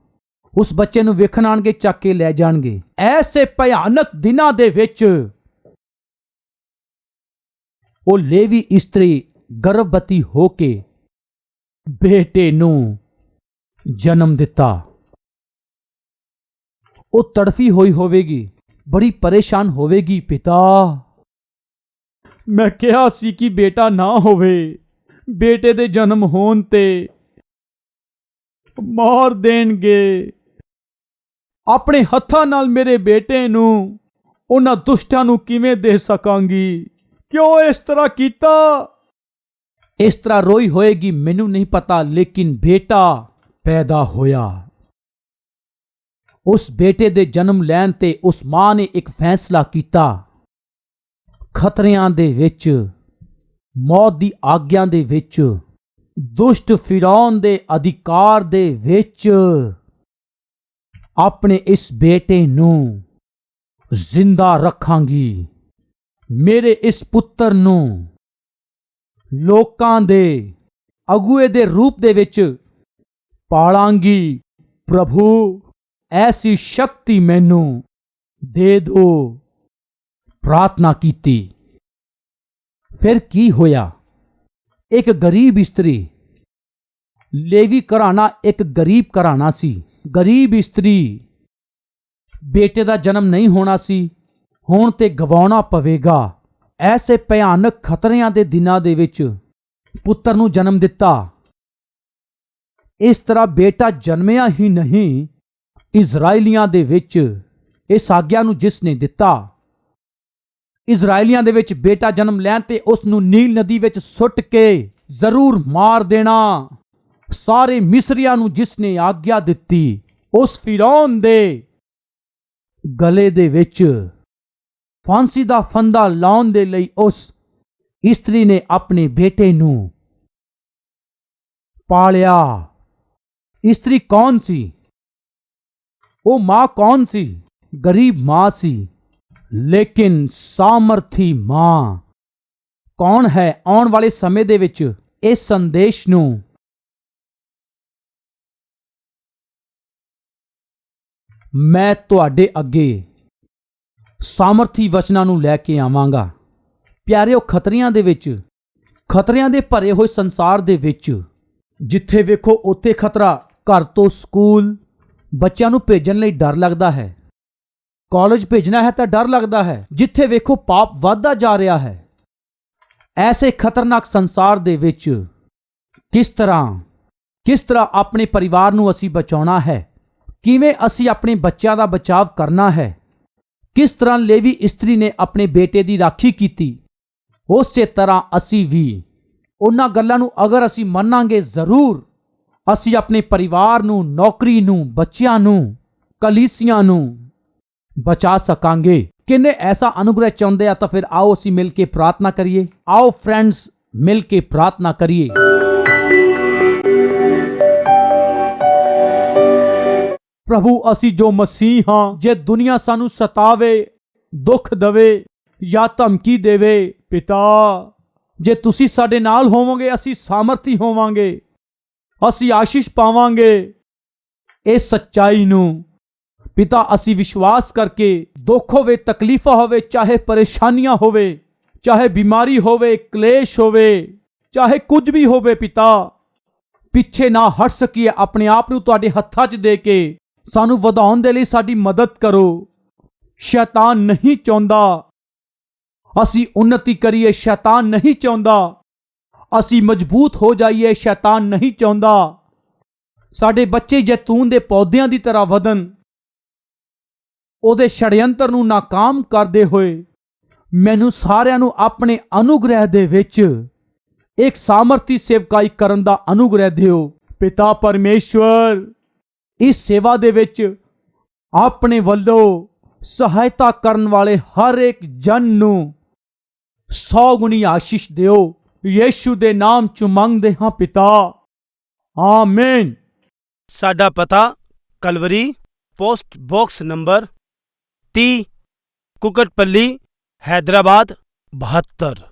ਉਸ ਬੱਚੇ ਨੂੰ ਵੇਖਣ ਆਣਗੇ, ਚੱਕ ਕੇ ਲੈ ਜਾਣਗੇ। ਐਸੇ ਭਿਆਨਕ ਦਿਨਾਂ ਦੇ ਵਿੱਚ ਉਹ ਲੇਵੀ ਇਸਤਰੀ ਗਰਭਵਤੀ ਹੋ ਕੇ ਬੇਟੇ ਨੂੰ ਜਨਮ ਦਿੱਤਾ। ਉਹ ਤੜਫੀ ਹੋਈ ਹੋਵੇਗੀ, ਬੜੀ ਪਰੇਸ਼ਾਨ ਹੋਵੇਗੀ ਪਿਤਾ। ਮੈਂ ਕਿਹਾ ਸੀ ਕਿ ਬੇਟਾ ਨਾ ਹੋਵੇ, ਬੇਟੇ ਦੇ ਜਨਮ ਹੋਣ ਤੇ ਮਾਰ ਦੇਣਗੇ। ਆਪਣੇ ਹੱਥਾਂ ਨਾਲ ਮੇਰੇ ਬੇਟੇ ਨੂੰ ਉਹਨਾਂ ਦੁਸ਼ਟਾਂ ਨੂੰ ਕਿਵੇਂ ਦੇ ਸਕਾਂਗੀ? ਕਿਉਂ ਇਸ ਤਰ੍ਹਾਂ ਕੀਤਾ? ਇਸ ਤਰ੍ਹਾਂ ਰੋਈ ਹੋਏਗੀ, ਮੈਨੂੰ ਨਹੀਂ ਪਤਾ, ਲੇਕਿਨ ਬੇਟਾ ਪੈਦਾ ਹੋਇਆ। ਉਸ ਬੇਟੇ ਦੇ ਜਨਮ ਲੈਣ ਤੇ ਉਸ ਮਾਂ ਨੇ ਇੱਕ ਫੈਸਲਾ ਕੀਤਾ। ਖਤਰਿਆਂ ਦੇ ਵਿੱਚ, ਮੌਤ ਦੀ ਆਗਿਆ ਦੇ ਵਿੱਚ, ਦੁਸ਼ਟ ਫਿਰੌਨ ਦੇ ਅਧਿਕਾਰ ਦੇ ਵਿੱਚ ਆਪਣੇ ਇਸ ਬੇਟੇ ਨੂੰ ਜ਼ਿੰਦਾ ਰੱਖਾਂਗੀ। ਮੇਰੇ ਇਸ ਪੁੱਤਰ ਨੂੰ ਲੋਕਾਂ ਦੇ ਅਗੂਏ ਦੇ ਰੂਪ ਦੇ ਵਿੱਚ ਪਾਲਾਂਗੀ। ਪ੍ਰਭੂ ਐਸੀ ਸ਼ਕਤੀ ਮੈਨੂੰ ਦੇ ਦਿਓ ਪ੍ਰਾਰਥਨਾ ਕੀਤੀ। ਫਿਰ ਕੀ ਹੋਇਆ? ਇੱਕ ਗਰੀਬ ਇਸਤਰੀ। ਲੇਵੀ ਘਰਾਣਾ ਇੱਕ ਗਰੀਬ ਘਰਾਣਾ ਸੀ। ਗਰੀਬ ਇਸਤਰੀ ਬੇਟੇ ਦਾ ਜਨਮ ਨਹੀਂ ਹੋਣਾ ਸੀ। ਹੁਣ ਤੇ ਗਵਾਉਣਾ ਪਵੇਗਾ। ਐਸੇ ਭਿਆਨਕ ਖਤਰਿਆਂ ਦੇ ਦਿਨਾਂ ਦੇ ਵਿੱਚ ਪੁੱਤਰ ਨੂੰ ਜਨਮ ਦਿੱਤਾ। ਇਸ ਤਰ੍ਹਾਂ ਬੇਟਾ ਜਨਮਿਆ ਹੀ ਨਹੀਂ। ਇਜ਼ਰਾਈਲੀਆਂ ਦੇ ਵਿੱਚ ਇਸ ਆਗਿਆ ਨੂੰ ਜਿਸ ਨੇ ਦਿੱਤਾ, ਇਜ਼ਰਾਈਲੀਆਂ ਦੇ ਵਿੱਚ ਬੇਟਾ ਜਨਮ ਲੈਣ ਤੇ ਉਸ ਨੂੰ ਨੀਲ ਨਦੀ ਵਿੱਚ ਸੁੱਟ ਕੇ ਜ਼ਰੂਰ ਮਾਰ ਦੇਣਾ। ਸਾਰੇ ਮਿਸਰੀਆਂ ਨੂੰ ਜਿਸ ਨੇ ਆਗਿਆ ਦਿੱਤੀ, ਉਸ ਫਿਰੌਨ ਦੇ ਗਲੇ ਦੇ ਵਿੱਚ ਫਾਂਸੀ ਦਾ ਫੰਦਾ ਲਾਉਣ ਦੇ ਲਈ ਉਸ ਇਸਤਰੀ ਨੇ ਆਪਣੇ ਬੇਟੇ ਨੂੰ ਪਾਲਿਆ। ਇਸਤਰੀ ਕੌਣ ਸੀ? ਉਹ ਮਾਂ ਕੌਣ ਸੀ ਗਰੀਬ ਮਾਂ ਸੀ ਲੇਕਿਨ ਸਾਮਰਥੀ ਮਾਂ ਕੌਣ ਹੈ ਆਉਣ ਵਾਲੇ ਸਮੇਂ ਦੇ ਵਿੱਚ ਇਸ ਸੰਦੇਸ਼ ਨੂੰ ਮੈਂ ਤੁਹਾਡੇ ਅੱਗੇ ਸਾਮਰਥੀ ਵਚਨਾਂ ਨੂੰ ਲੈ ਕੇ ਆਵਾਂਗਾ ਪਿਆਰਿਓ ਖਤਰਿਆਂ ਦੇ ਵਿੱਚ ਖਤਰਿਆਂ ਦੇ ਭਰੇ ਹੋਏ ਸੰਸਾਰ ਦੇ ਵਿੱਚ ਜਿੱਥੇ ਵੇਖੋ ਉੱਥੇ ਖਤਰਾ ਘਰ ਤੋਂ ਸਕੂਲ ਬੱਚਿਆਂ ਨੂੰ ਭੇਜਣ ਲਈ ਡਰ ਲੱਗਦਾ ਹੈ। ਕਾਲਜ ਭੇਜਣਾ ਹੈ ਤਾਂ ਡਰ ਲੱਗਦਾ ਹੈ, ਜਿੱਥੇ ਵੇਖੋ ਪਾਪ ਵੱਧਦਾ ਜਾ ਰਿਹਾ ਹੈ। ਐਸੇ ਖਤਰਨਾਕ ਸੰਸਾਰ ਦੇ ਵਿੱਚ ਕਿਸ ਤਰ੍ਹਾਂ ਕਿਸ ਤਰ੍ਹਾਂ ਆਪਣੇ ਪਰਿਵਾਰ ਨੂੰ ਅਸੀਂ ਬਚਾਉਣਾ ਹੈ? ਕਿਵੇਂ ਅਸੀਂ ਆਪਣੇ ਬੱਚਿਆਂ ਦਾ ਬਚਾਅ ਕਰਨਾ ਹੈ? ਕਿਸ ਤਰ੍ਹਾਂ ਲੇਵੀ ਇਸਤਰੀ ਨੇ ਆਪਣੇ ਬੇਟੇ ਦੀ ਰਾਖੀ ਕੀਤੀ? ਉਸੇ ਤਰ੍ਹਾਂ ਅਸੀਂ ਵੀ। ਉਹਨਾਂ ਗੱਲਾਂ ਨੂੰ ਅਗਰ ਅਸੀਂ ਮੰਨਾਂਗੇ ਜ਼ਰੂਰ ਅਸੀਂ ਆਪਣੇ ਪਰਿਵਾਰ ਨੂੰ, ਨੌਕਰੀ ਨੂੰ, ਬੱਚਿਆਂ ਨੂੰ, ਕਲੀਸੀਆਂ ਨੂੰ ਬਚਾ ਸਕਾਂਗੇ। ਕਿੰਨੇ ਐਸਾ ਅਨੁਗ੍ਰਹਿ ਚਾਹੁੰਦੇ ਆ ਤਾਂ ਫਿਰ ਆਓ ਅਸੀਂ ਮਿਲ ਕੇ ਪ੍ਰਾਰਥਨਾ ਕਰੀਏ। ਆਓ ਫਰੈਂਡਸ ਮਿਲ ਕੇ ਪ੍ਰਾਰਥਨਾ ਕਰੀਏ। ਪ੍ਰਭੂ, ਅਸੀਂ ਜੋ ਮਸੀਹ ਹਾਂ, ਜੇ ਦੁਨੀਆ ਸਾਨੂੰ ਸਤਾਵੇ, ਦੁੱਖ ਦੇਵੇ ਜਾਂ ਧਮਕੀ ਦੇਵੇ, ਪਿਤਾ, ਜੇ ਤੁਸੀਂ ਸਾਡੇ ਨਾਲ ਹੋਵੋਗੇ, ਅਸੀਂ ਸਾਮਰਥੀ ਹੋਵਾਂਗੇ। ਅਸੀਂ ਆਸ਼ੀਸ਼ ਪਾਵਾਂਗੇ ਇਸ ਸੱਚਾਈ ਨੂੰ। ਪਿਤਾ, ਅਸੀਂ ਵਿਸ਼ਵਾਸ ਕਰਕੇ ਦੁੱਖ ਹੋਵੇ, ਤਕਲੀਫਾਂ ਹੋਵੇ, ਚਾਹੇ ਪਰੇਸ਼ਾਨੀਆਂ ਹੋਵੇ, ਚਾਹੇ ਬਿਮਾਰੀ ਹੋਵੇ, ਕਲੇਸ਼ ਹੋਵੇ, ਚਾਹੇ ਕੁਝ ਵੀ ਹੋਵੇ ਪਿਤਾ, ਪਿੱਛੇ ਨਾ ਹਟ ਸਕੀਏ। ਆਪਣੇ ਆਪ ਨੂੰ ਤੁਹਾਡੇ ਹੱਥਾਂ 'ਚ ਦੇ ਕੇ ਸਾਨੂੰ ਵਧਾਉਣ ਦੇ ਲਈ ਸਾਡੀ ਮਦਦ ਕਰੋ। ਸ਼ੈਤਾਨ ਨਹੀਂ ਚਾਹੁੰਦਾ। ਅਸੀਂ ਉન્નਤੀ ਕਰੀਏ, ਸ਼ੈਤਾਨ ਨਹੀਂ ਚਾਹੁੰਦਾ। ਅਸੀਂ ਮਜ਼ਬੂਤ ਹੋ ਜਾਈਏ, ਸ਼ੈਤਾਨ ਨਹੀਂ ਚਾਹੁੰਦਾ। ਸਾਡੇ ਬੱਚੇ ਜੈਤੂਨ ਦੇ ਪੌਦਿਆਂ ਦੀ ਤਰ੍ਹਾਂ ਵਧਣ। ਉਹਦੇ ਛੜਯੰਤਰ ਨੂੰ ਨਾਕਾਮ ਕਰਦੇ ਹੋਏ ਮੈਨੂੰ ਸਾਰਿਆਂ ਨੂੰ ਆਪਣੇ ਅਨੁਗ੍ਰਹਿ ਦੇ ਵਿੱਚ ਇੱਕ ਸਾਮਰਥੀ ਸੇਵਕਾਈ ਕਰਨ ਦਾ ਅਨੁਗ੍ਰਹਿ ਦਿਓ। ਪਿਤਾ ਪਰਮੇਸ਼ਵਰ, ਇਸ ਸੇਵਾ ਦੇ ਵਿੱਚ ਆਪਣੇ ਵੱਲੋਂ ਸਹਾਇਤਾ ਕਰਨ ਵਾਲੇ ਹਰ ਇੱਕ ਜਨ ਨੂੰ ਸੌ ਗੁਣੀ ਆਸ਼ੀਸ਼ ਦਿਓ। ਯੀਸ਼ੂ ਦੇ ਨਾਮ ਚ ਮੰਗਦੇ ਹਾਂ ਪਿਤਾ। ਆਮੀਨ। ਸਾਡਾ ਪਤਾ Calvary post box number 30 Kukatpally, Hyderabad 72